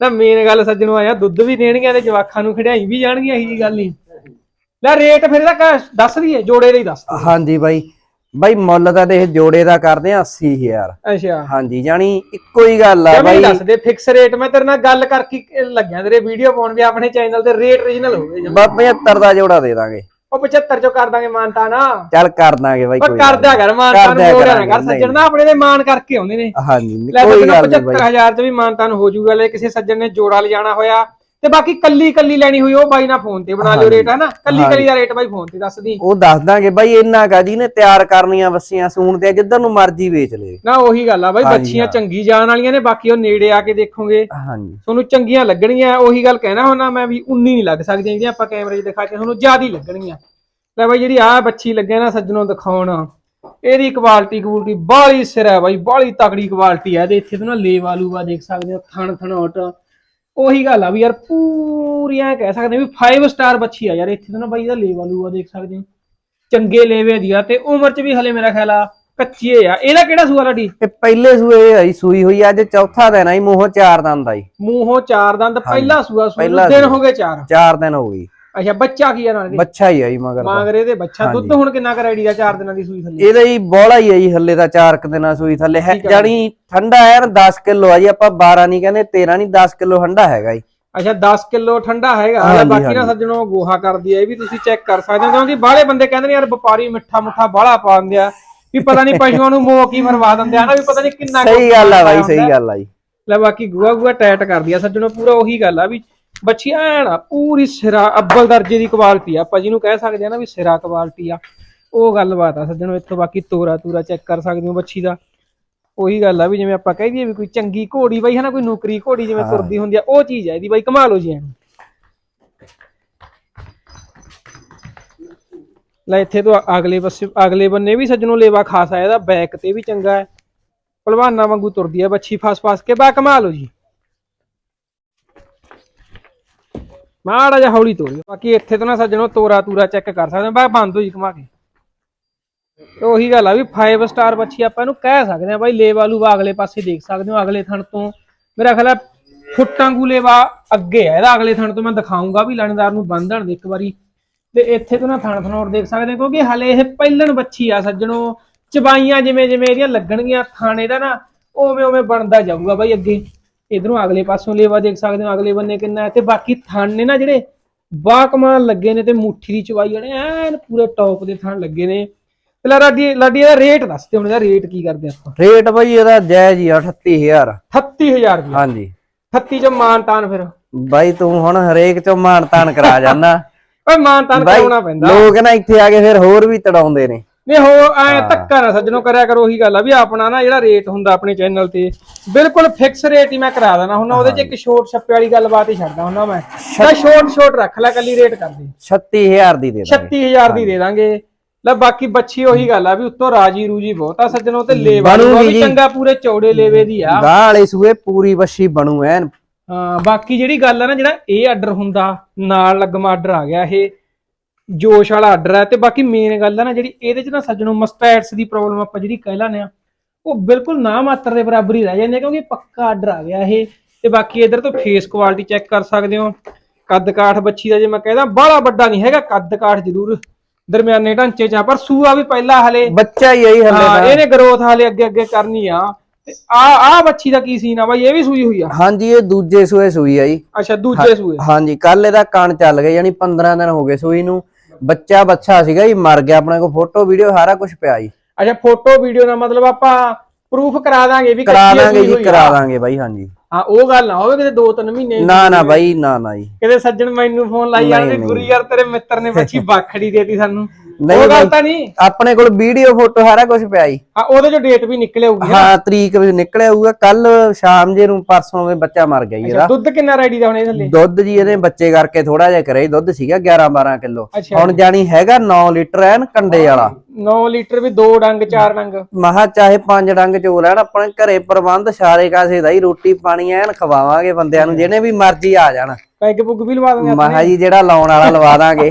ਤਾਂ ਮੇਨ ਗੱਲ ਸੱਜਣੋ ਆਇਆ ਦੁੱਧ ਵੀ ਦੇਣਗੀਆਂ ਤੇ ਜਵਾਖਾਂ ਨੂੰ ਖਿਡਾਈ ਵੀ ਜਾਣਗੀਆਂ ਇਹੀ ਜੀ ਗੱਲ ਨਹੀਂ। ਲੈ ਰੇਟ ਫਿਰ ਇਹਦਾ ਦੱਸ ਦਈਏ ਜੋੜੇ ਦਾ ਹੀ ਦੱਸ ਹਾਂਜੀ ਬਾਈ। ਬਾਈ ਮੁੱਲ ਤਾਂ ਦੇਖ ਜੋੜੇ ਦਾ ਕਰਦੇ ਆ 80000 ਅੱਛਾ। ਹਾਂਜੀ ਜਾਨੀ ਇੱਕੋ ਹੀ ਗੱਲ ਆ ਬਾਈ। ਦੱਸ ਦੇ ਫਿਕਸ ਰੇਟ ਮੈਂ ਤੇਰੇ ਨਾਲ ਗੱਲ ਕਰਕੇ ਲੱਗਿਆ। ਤੇਰੇ ਵੀਡੀਓ ਪਾਉਣ ਵੀ ਆਪਣੇ ਚੈਨਲ ਤੇ ਰੇਟ ਰੀਜਨਲ ਹੋਵੇ। ਬਾ 75 ਦਾ ਜੋੜਾ ਦੇ ਦਾਂਗੇ। ਉਹ 75 ਚੋਂ ਕਰ ਦਾਂਗੇ ਮਾਨਤਾ ਨਾ। ਚੱਲ ਕਰ ਦਾਂਗੇ ਬਾਈ ਕੋਈ ਕਰ ਦਿਆ ਕਰ ਮਾਨਤਾ ਨੂੰ ਮੋੜਿਆ ਨਾ ਕਰ। ਸੱਜਣ ਨਾ ਆਪਣੇ ਦੇ ਮਾਨ ਕਰਕੇ ਆਉਂਦੇ ਨੇ। ਹਾਂਜੀ ਕੋਈ ਗੱਲ ਨਹੀਂ ਬਾਈ। 75000 ਚ ਵੀ ਮਾਨਤਾਨ ਹੋ ਜਾਊਗਾ ਲੈ ਕਿਸੇ ਸੱਜਣ ਨੇ ਜੋੜਾ ਲਿਜਾਣਾ ਹੋਇਆ। ਤੇ ਬਾਕੀ ਕੱਲੀ ਕੱਲੀ ਲੈਣੀ ਹੋਈ ਉਹ ਬਾਈ ਨਾਲ ਫੋਨ ਤੇ ਬਣਾ ਲਿਓ ਰੇਟ ਹਨਾ? ਕੱਲੀ ਕੱਲੀ ਦਾ ਰੇਟ ਬਾਈ ਫੋਨ ਤੇ ਦੱਸ ਦੀ। ਉਹ ਦੱਸ ਦਾਂਗੇ ਬਾਈ ਇੰਨਾ ਕਾ ਜੀ ਨੇ ਤਿਆਰ ਕਰਨੀਆਂ ਬੱਸੀਆਂ ਸੂਣ ਤੇ ਜਿੱਧਰ ਨੂੰ ਮਰਜ਼ੀ ਵੇਚ ਲੇ। ਨਾ ਉਹੀ ਗੱਲ ਆ ਬਾਈ ਬੱਚੀਆਂ ਹਾਂ। ਚੰਗੀ ਜਾਣ ਵਾਲੀਆਂ ਨੇ ਬਾਕੀ ਉਹ ਨੇੜੇ ਆ ਕੇ ਦੇਖੋਗੇ। ਹਾਂਜੀ। ਤੁਹਾਨੂੰ ਚੰਗੀਆਂ ਲੱਗਣਗੀਆਂ ਉਹੀ ਗੱਲ ਕਹਿਣਾ ਹੁੰਦਾ ਮੈਂ ਵੀ 19 ਨਹੀਂ ਲੱਗ ਸਕਦੀਆਂ ਜਿਹੜੀਆਂ ਆਪਾਂ ਕੈਮਰੇ 'ਚ ਦਿਖਾ ਕੇ ਤੁਹਾਨੂੰ ਜ਼ਿਆਦਾ ਹੀ ਲੱਗਣਗੀਆਂ। ਲੈ ਬਾਈ ਜਿਹੜੀ ਆਹ ਬੱਚੀ ਲੱਗੇ ਨਾ ਸੱਜਣੋਂ ਦਿਖਾਉਣ ਇਹਦੀ ਕੁਆਲਿਟੀ ਕੁਆਲਿਟੀ ਬਾਹਲੀ ਸਿਰ ਹੈ ਬਾਈ ਬਾਹਲੀ ਤਕੜੀ ਕੁਆਲਿਟੀ ਹੈ ਤੇ ਇੱਥੇ ਤੋਂ ਨਾ ਲੇਵਾ ਲੂਵਾ ਦੇਖ ਸਕਦੇ ਹੋ ਥਣ ਥਣੋਟ। ਉਹੀ ਗੱਲ ਆ ਵੀ ਯਾਰ ਪੂਰੀ ਐ ਕਹਿ ਸਕਦੇ ਵੀ 5 ਸਟਾਰ ਬੱਚੀ ਆ ਯਾਰ ਇੱਥੇ ਤੋਂ ਨਾ ਬਾਈ ਇਹਦਾ ਲੇਵਾ ਲੂਵਾ ਦੇਖ ਸਕਦੇ ਹੋ ਚੰਗੇ ਲੇਵੇ ਦੀ ਆ ਤੇ ਉਮਰ 'ਚ ਵੀ ਹਲੇ ਮੇਰਾ ਖਿਆਲ ਆ ਕੱਚੀ ਆ। ਇਹਦਾ ਕਿਹੜਾ ਸੂਆ ਲਾਡੀ? ਇਹ ਪਹਿਲੇ ਸੂਏ ਆਈ ਸੂਈ ਹੋਈ ਅੱਜ ਚੌਥਾ ਦਿਨ ਆਈ ਮੂੰਹੋਂ ਚਾਰ ਦੰਦ ਆਈ ਮੂੰਹੋਂ ਚਾਰ ਦੰਦ ਪਹਿਲਾ ਸੂਆ ਸੂਆ ਪਹਿਲਾ ਦਿਨ ਸੂਆ। ਹੋ ਗਏ ਚਾਰ। ਚਾਰ ਦਿਨ ਹੋ ਗਈ ਅੱਛਾ ਬੱਚਾ ਕੀ ਆ ਨਾਲ ਦੇ ਬੱਚਾ ਹੀ ਆਈ ਮਗਰ ਦਾ। ਮਾਂਗਰੇ ਦੇ ਬੱਚਾ ਦੁੱਧ ਹੁਣ ਕਿੰਨਾ ਕਰ ਆਈਡੀ ਦਾ 4 ਦਿਨਾਂ ਦੀ ਸੂਈ ਥੱਲੇ ਇਹਦਾ ਹੀ ਬੋਲਾ ਹੀ ਆਈ ਹੱਲੇ ਤਾਂ ਚਾਰ ਕੁ ਦਿਨਾਂ ਸੂਈ ਥੱਲੇ ਹੈ ਠੀਕ ਆ। ਜਾਨੀ ਠੰਡਾ ਹੈ ਨਾ 10 ਕਿਲੋ ਆ ਜੀ ਆਪਾਂ 12 ਨਹੀਂ ਕਹਿੰਦੇ 13 ਨਹੀਂ 10 ਕਿਲੋ ਠੰਡਾ ਹੈਗਾ ਜੀ ਅੱਛਾ 10 ਕਿਲੋ ਠੰਡਾ ਹੈਗਾ ਹਾਂਜੀ, ਬਾਕੀ ਨਾ ਹਾਂਜੀ। ਸੱਜਣੋ ਗੋਹਾ ਕਰਦੀ ਹੈ ਇਹ ਵੀ ਤੁਸੀਂ ਚੈੱਕ ਕਰ ਸਕਦੇ ਹੋ ਕਿਉਂਕਿ ਬਾਹਲੇ ਬੰਦੇ ਕਹਿੰਦੇ ਨੇ ਯਾਰ ਵਪਾਰੀ ਮਿੱਠਾ ਮੁੱਠਾ ਬਾਹਲਾ ਪਾ ਦਿੰਦੇ ਆ ਵੀ ਪਤਾ ਨਹੀਂ ਪਸ਼ੂਆਂ ਨੂੰ ਮੋਹ ਕੀ ਮਰਵਾ ਦਿੰਦੇ ਆ ਨਾ ਵੀ ਪਤਾ ਨਹੀਂ ਕਿੰਨਾ ਕੁ ਸਹੀ ਗੱਲ ਆ ਬਾਈ ਹੁੰਦਾ। ਸਹੀ ਗੱਲ ਆ ਜੀ ਲੈ ਬਾਕੀ ਗੂਆ ਗੂਆ ਟੈਟ ਕਰਦੀ ਆ ਸੱਜਣੋ ਪੂਰਾ ਉਹੀ ਗੱਲ ਆ ਵੀ ਬੱਚੀ ਐਨ ਆ ਪੂਰੀ ਸਿਰਾ ਅੱਬਲ ਦਰਜੇ ਦੀ ਕੁਆਲਿਟੀ ਆ। ਆਪਾਂ ਜਿਹਨੂੰ ਕਹਿ ਸਕਦੇ ਆ ਨਾ ਵੀ ਸਿਰਾ ਕੁਆਲਿਟੀ ਆ ਉਹ ਗੱਲਬਾਤ ਆ ਸੱਜਣੋ ਇੱਥੋਂ ਬਾਕੀ ਤੋਰਾ ਤੂਰਾ ਚੈੱਕ ਕਰ ਸਕਦੇ ਹੋ ਬੱਚੀ ਦਾ। ਉਹੀ ਗੱਲ ਆ ਵੀ ਜਿਵੇਂ ਆਪਾਂ ਕਹਿ ਦਈਏ ਵੀ ਕੋਈ ਚੰਗੀ ਘੋੜੀ ਬਾਈ ਹੈ ਨਾ ਕੋਈ ਨੌਕਰੀ ਘੋੜੀ ਜਿਵੇਂ ਤੁਰਦੀ ਹੁੰਦੀ ਆ ਉਹ ਚੀਜ਼ ਆ ਇਹਦੀ ਬਾਈ ਕਮਾਲ ਹੋ ਜੀ ਐਨ ਲੈ ਇੱਥੇ ਤੋਂ ਅਗਲੇ ਪਾਸੇ ਅਗਲੇ ਬੰਨੇ ਵੀ ਸੱਜਣੋ ਲੇਵਾ ਖਾਸ ਆ ਇਹਦਾ ਬੈਕ ਤੇ ਵੀ ਚੰਗਾ ਹੈ। ਪਹਿਲਵਾਨਾਂ ਵਾਂਗੂ ਤੁਰਦੀ ਹੈ ਬੱਚੀ ਫਸ ਫਸ ਕੇ ਬਾ ਕਮਾਲ ਹੋ ਜੀ। ਮਾੜਾ ਜਿਹਾ ਹੌਲੀ ਤੋਰੀ ਬਾਕੀ ਇੱਥੇ ਤੋਂ ਨਾ ਸੱਜਣੋ ਤੋਰਾ ਤੂਰਾ ਚੈੱਕ ਕਰ ਸਕਦੇ ਹੋ। ਬਾ ਬੰਦ ਹੋ ਜੀ ਕੇ। ਤੇ ਉਹੀ ਗੱਲ ਆ ਵੀ 5 ਸਟਾਰ ਬੱਚੀ ਆਪਾਂ ਇਹਨੂੰ ਕਹਿ ਸਕਦੇ ਆ ਬਾਈ ਲੇਵਾ ਲੂਵਾ ਅਗਲੇ ਪਾਸੇ ਦੇਖ ਸਕਦੇ ਹੋ, ਅਗਲੇ ਥਣ ਤੋਂ। ਮੇਰਾ ਖਿਆਲ ਆ ਫੁੱਟਾਂ ਗੂ ਲੇਵਾ ਅੱਗੇ ਆ। ਇਹਦਾ ਅਗਲੇ ਥਣ ਤੋਂ ਮੈਂ ਦਿਖਾਉਂਗਾ ਵੀ ਲਾਣੇਦਾਰ ਨੂੰ ਬੰਧਣ ਦੇ ਇੱਕ ਵਾਰੀ। ਤੇ ਇੱਥੇ ਤੋਂ ਨਾ ਥਣ ਥਣੋਰ ਦੇਖ ਸਕਦੇ ਕਿਉਂਕਿ ਹਲੇ ਇਹ ਪਹਿਲਣ ਬੱਚੀ ਆ ਸੱਜਣੋ। ਚਬਾਈਆਂ ਜਿਵੇਂ ਜਿਵੇਂ ਇਹਦੀਆਂ ਲੱਗਣਗੀਆਂ, ਥਾਣੇ ਦਾ ਨਾ ਉਵੇਂ ਉਵੇਂ ਬਣਦਾ ਜਾਊਗਾ ਬਾਈ ਅੱਗੇ। ਇਧਰੋਂ ਅਗਲੇ ਪਾਸੋਂ ਲੇਵਾ ਦੇਖ ਸਕਦੇ ਹੋ ਅਗਲੇ ਬੰਨੇ ਕਿੰਨਾ ਹੈ ਤੇ ਬਾਕੀ ਥਣ ਨੇ ਨਾ ਜਿਹੜੇ ਬਾਕਮਾਲ ਲੱਗੇ ਨੇ ਤੇ ਮੁੱਠੀ ਦੀ ਚਵਾਈ ਜਿਹੜੇ ਐਨ ਪੂਰੇ ਟੌਪ ਦੇ ਥਣ ਲੱਗੇ ਨੇ। ਤੇ ਲਾਡੀ ਲਾਡੀ ਦਾ ਰੇਟ ਦੱਸ ਤੇ ਹੁਣ ਇਹਦਾ ਰੇਟ ਕੀ ਕਰਦੇ ਆਪਾਂ? ਰੇਟ ਬਾਈ ਇਹਦਾ ਜਾਇਜ਼ ਹੀ ਆ 38000 38000 ਰੁਪਏ ਹਾਂਜੀ। 38 ਚ ਮਾਨਤਾਨ ਫਿਰ। ਬਾਈ ਤੂੰ ਹੁਣ ਹਰੇਕ ਚੋਂ ਮਾਣ ਤਾਣ ਕਰਾ ਜਾਨਾ ਓਏ ਮਾਨਤਾਨ ਕਰਾਉਣਾ ਪੈਂਦਾ। ਲੋਕ ਨਾ ਇੱਥੇ ਆ ਕੇ ਫਿਰ ਹੋਰ ਵੀ ਤੜਾਉਂਦੇ ਨੇ। ਨਹੀਂ ਹੋ ਐ ਧੱਕਾ ਨਾ ਸੱਜਣੋ ਕਰਿਆ ਕਰੋ ਉਹੀ ਗੱਲ ਆ ਵੀ ਆਪਣਾ ਨਾ ਜਿਹੜਾ ਰੇਟ ਹੁੰਦਾ ਆਪਣੇ ਚੈਨਲ ਤੇ ਬਿਲਕੁਲ ਫਿਕਸ ਰੇਟ ਹੀ ਮੈਂ ਕਰਾ ਦੇਣਾ ਹੁੰਦਾ ਉਹਦੇ ਚ ਇੱਕ ਸ਼ੋਰਟ ਛੱਪੇ ਵਾਲੀ ਗੱਲਬਾਤ ਹੀ ਛੱਡਦਾ ਹੁੰਦਾ ਮੈਂ। ਮੈਂ ਸ਼ੋਰਟ ਸ਼ੋਰਟ ਰੱਖ ਲੈ ਕੱਲੀ ਰੇਟ ਕਰਦੇ 36000 ਦੀ ਦੇ ਦਾਂਗੇ। 36000 ਦੀ ਦੇ ਦਾਂਗੇ। ਲੈ ਬਾਕੀ ਬੱਚੀ ਉਹੀ ਗੱਲ ਆ ਵੀ ਉੱਤੋਂ ਰਾਜੀ ਰੂਜੀ ਬਹੁਤ ਆ ਸੱਜਣੋ ਤੇ ਲੇਵਾ ਵੀ। ਚੰਗਾ ਪੂਰੇ ਚੌੜੇ ਲੇਵੇ ਦੀ ਆ। ਗਾਹ ਵਾਲੇ ਸੂਏ ਪੂਰੀ ਵੱਛੀ ਬਣੂ ਐਨ। ਹਾਂ ਬਾਕੀ ਜਿਹੜੀ ਗੱਲ ਆ ਨਾ ਜਿਹੜਾ ਇਹ ਆਰਡਰ ਹੁੰਦਾ ਨਾਲ ਲੱਗਮਾ ਆਰਡਰ ਆ ਗਿਆ ਇਹ। ਜੋਸ਼ ਵਾਲਾ ਆਰਡਰ ਹੈ ਤੇ ਬਾਕੀ ਮੇਨ ਗੱਲ ਆ ਨਾ ਜਿਹੜੀ ਇਹਦੇ ਚ ਨਾ ਸੱਜਣੋ ਮਸਟੈਟਸ ਦੀ ਪ੍ਰੋਬਲਮ ਆਪਾਂ ਜਿਹੜੀ ਕਹਿ ਲੈਂਦੇ ਆ ਉਹ ਬਿਲਕੁਲ ਨਾ ਮਾਤਰ ਦੇ ਬਰਾਬਰ ਹੀ ਰਹਿ ਜਾਂਦੇ ਕਿਉਂਕਿ ਪੱਕਾ ਆਰਡਰ ਆ ਗਿਆ ਇਹ। ਤੇ ਬਾਕੀ ਇਧਰ ਤੋਂ ਫੇਸ ਕੁਆਲਿਟੀ ਚੈੱਕ ਕਰ ਸਕਦੇ ਹੋ। ਕੱਦ ਕਾਠ ਬੱਚੀ ਦਾ ਜੇ ਮੈਂ ਕਹਿੰਦਾ ਬਾਹਲਾ ਵੱਡਾ ਨਹੀਂ ਹੈਗਾ ਕੱਦ ਕਾਠ ਜ਼ਰੂਰ ਦਰਮਿਆਨੇ ਢਾਂਚੇ ਚ ਆ ਪਰ ਸੂਆ ਵੀ ਪਹਿਲਾਂ ਹਲੇ ਬੱਚਾ ਹੀ ਆਈ ਹੱਲੇ ਹਾਂ ਇਹਨੇ ਗਰੋਥ ਹਾਲੇ ਅੱਗੇ ਅੱਗੇ ਕਰਨੀ ਆ। ਆ ਆ ਬੱਚੀ ਦਾ ਕੀ ਸੀਨ ਆ ਬਾਈ? ਇਹ ਵੀ ਸੂਈ ਹੋਈ ਆ? ਹਾਂਜੀ ਇਹ ਦੂਜੇ ਸੂਏ ਸੂਈ ਆ ਜੀ। ਅੱਛਾ ਦੂਜੇ ਸੂਏ। ਹਾਂਜੀ ਕੱਲ ਇਹਦਾ ਕਣ ਚੱਲ ਗਿਆ ਯਾਨੀ 15 ਦਿਨ ਹੋ ਗਏ ਸੂਈ ਨੂੰ। ਬੱਚਾ ਬੱਚਾ ਸੀਗਾ ਜੀ ਮਰ ਗਿਆ ਆਪਣੇ ਕੋਲ ਫੋਟੋ ਵੀਡੀਓ ਸਾਰਾ ਕੁਝ ਪਿਆ ਜੀ। ਅੱਛਾ ਫੋਟੋ ਵੀਡੀਓ ਦਾ ਮਤਲਬ ਆਪਾਂ ਪ੍ਰੂਫ ਕਰਾ ਦਾਂਗੇ ਵੀ ਕਰਾ ਦਾਂਗੇ ਜੀ ਕਰਾ। ਦਾਂਗੇ ਬਾਈ ਹਾਂਜੀ। ਹਾਂ ਉਹ ਗੱਲ ਨਾ ਹੋਵੇ ਕਿਤੇ 2-3 ਮਹੀਨੇ ਨਾ ਨਾ ਬਾਈ ਨਾ ਨਾ ਜੀ। ਕਿਤੇ ਸੱਜਣ ਮੈਨੂੰ ਫੋਨ ਲਾਈ ਜਾਂਦੇ। ਗੁਰੂ ਯਾਰ ਤੇਰੇ ਮਿੱਤਰ ਨੇ ਬੱਚੀ ਬਾਖੜੀ ਦੇਤੀ ਸਾਨੂੰ। ਨਹੀਂ ਉਹ ਗੱਲ। ਤਾਂ ਨਹੀਂ। ਆਪਣੇ ਕੋਲ ਵੀਡੀਓ ਫੋਟੋ ਸਾਰਾ ਕੁਝ ਪਿਆ ਜੀ। ਹਾਂ ਉਹਦੇ ਚੋਂ ਡੇਟ ਵੀ ਨਿਕਲੇ ਹੋਊਗੀ ਹਾਂ ਤਰੀਕ ਵੀ ਨਿਕਲਿਆ ਹੋਊਗਾ। ਕੱਲ ਸ਼ਾਮ ਜੇ ਨੂੰ ਪਰਸੋਂ ਦੇ ਬੱਚਾ ਮਰ ਗਿਆ ਜੀ ਇਹਦਾ। ਦੁੱਧ ਕਿੰਨਾ ਰੈਡੀ ਦਾ ਹੁਣੇ ਥੱਲੇ ਦੁੱਧ ਜੀ ਇਹਨੇ ਬੱਚੇ ਕਰਕੇ ਥੋੜਾ ਜਿਹਾ ਕਰੇ। ਦੁੱਧ ਸੀਗਾ 11 12 ਕਿਲੋ। ਹੁਣ ਜਾਣੀ ਹੈਗਾ 9 ਲੀਟਰ ਐਨ ਕੰਡੇ ਵਾਲਾ। 9 ਲੀਟਰ ਵੀ 2 ਡੰਗ 4 ਡੰਗ। ਮਹਾ ਚਾਹੇ ਪੰਜ ਡੰਗ ਚੋ ਲੈਣ ਆਪਣੇ ਘਰੇ ਪ੍ਰਬੰਧ ਸਾਰੇ ਕਾਸੇ ਦਾ ਹੀ ਰੋਟੀ ਪਾਣੀ ਐਨ ਖਵਾਵਾਂਗੇ ਬੰਦਿਆਂ ਨੂੰ ਜਿਹਨੇ ਵੀ ਮਰਜ਼ੀ ਆ ਜਾਣ। ਪੈਗ ਪੁੱਗ ਵੀ ਲਵਾ ਦਾਂਗੇ ਮਹਾ ਜੀ ਜਿਹੜਾ ਲਾਉਣ ਵਾਲਾ ਲਵਾ ਦਾਂਗੇ।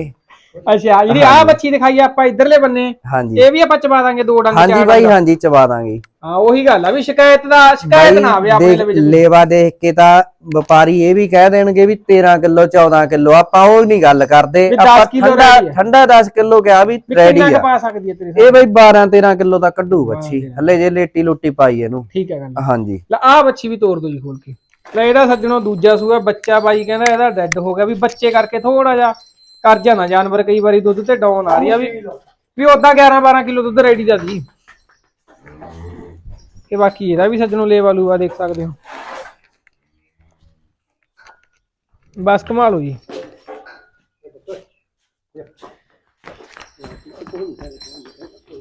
ਅੱਛਾ ਜਿਹੜੀ ਆਹ ਬੱਚੀ ਦਿਖਾਈ ਆ ਆਪਾਂ ਇਧਰਲੇ ਬੰਨੇ ਹਾਂਜੀ। ਇਹ ਵੀ ਆਪਾਂ ਚਬਾ ਦਾਂਗੇ 2 ਡੰਗ ਹਾਂਜੀ 4 ਬਾਈ ਹਾਂਜੀ ਚਵਾ ਦਾਂਗੇ। ਹਾਂ ਉਹੀ ਗੱਲ ਆ ਵੀ ਸ਼ਿਕਾਇਤ ਦਾ ਸ਼ਿਕਾਇਤ ਨਾ ਆਵੇ ਆਪਣੇ ਲਈ ਲੇਵਾ ਦੇਖ ਕੇ ਤਾਂ ਵਪਾਰੀ ਇਹ ਵੀ ਕਹਿ ਦੇਣਗੇ ਵੀ 13 ਕਿਲੋ 14 ਕਿਲੋ ਆਪਾਂ ਉਹ ਨਹੀਂ ਗੱਲ ਕਰਦੇ। ਵੀ 10 ਆਪਾਂ ਠੰਡਾ। ਠੰਡਾ 10 ਕਿਲੋ ਕਿਹਾ ਵੀ ਰੈਡੀ ਆ। ਪਾ ਸਕਦੀ ਹੈ ਤੇਰੇ ਇਹ ਬਈ 12 13 ਕਿਲੋ ਦਾ ਕੱਢੂ ਬੱਚੀ ਹਲੇ ਜੇ ਲੇਟੀ ਲੁੱਟੀ ਪਾਈ ਇਹਨੂੰ। ਠੀਕ ਹੈ ਗੱਲ। ਹਾਂਜੀ। ਲੈ ਆਹ ਬੱਚੀ ਵੀ ਤੋੜ ਦੋ ਜੀ ਖੋਲ ਕੇ। ਲੈ ਇਹਦਾ ਸੱਜਣੋ ਦੂਜਾ ਸੂਆ ਬੱਚਾ ਬਾਈ ਕਹਿੰਦਾ ਇਹਦਾ ਡੈੱਡ ਹੋ ਗਿਆ ਵੀ ਬੱਚੇ ਕਰਕੇ ਥੋੜਾ ਜਿਹਾ। ਕਰ ਜਾਣਾ ਜਾਨਵਰ ਕਈ ਵਾਰੀ ਦੁੱਧ ਤੇ ਡਾਊਨ ਆ ਰਹੀ ਆ ਵੀ ਵੀ ਉਦਾਂ 11 12 ਕਿਲੋ ਦੁੱਧ ਰੈਡੀ ਦਾ ਸੀ। ਤੇ ਬਾਕੀ ਇਹਦਾ ਵੀ ਸੱਜਣੋ ਲੇਵਾ ਲੂਆ ਦੇਖ ਸਕਦੇ ਹੋ। ਬਸ ਕਮਾਲ ਹੋ ਜੀ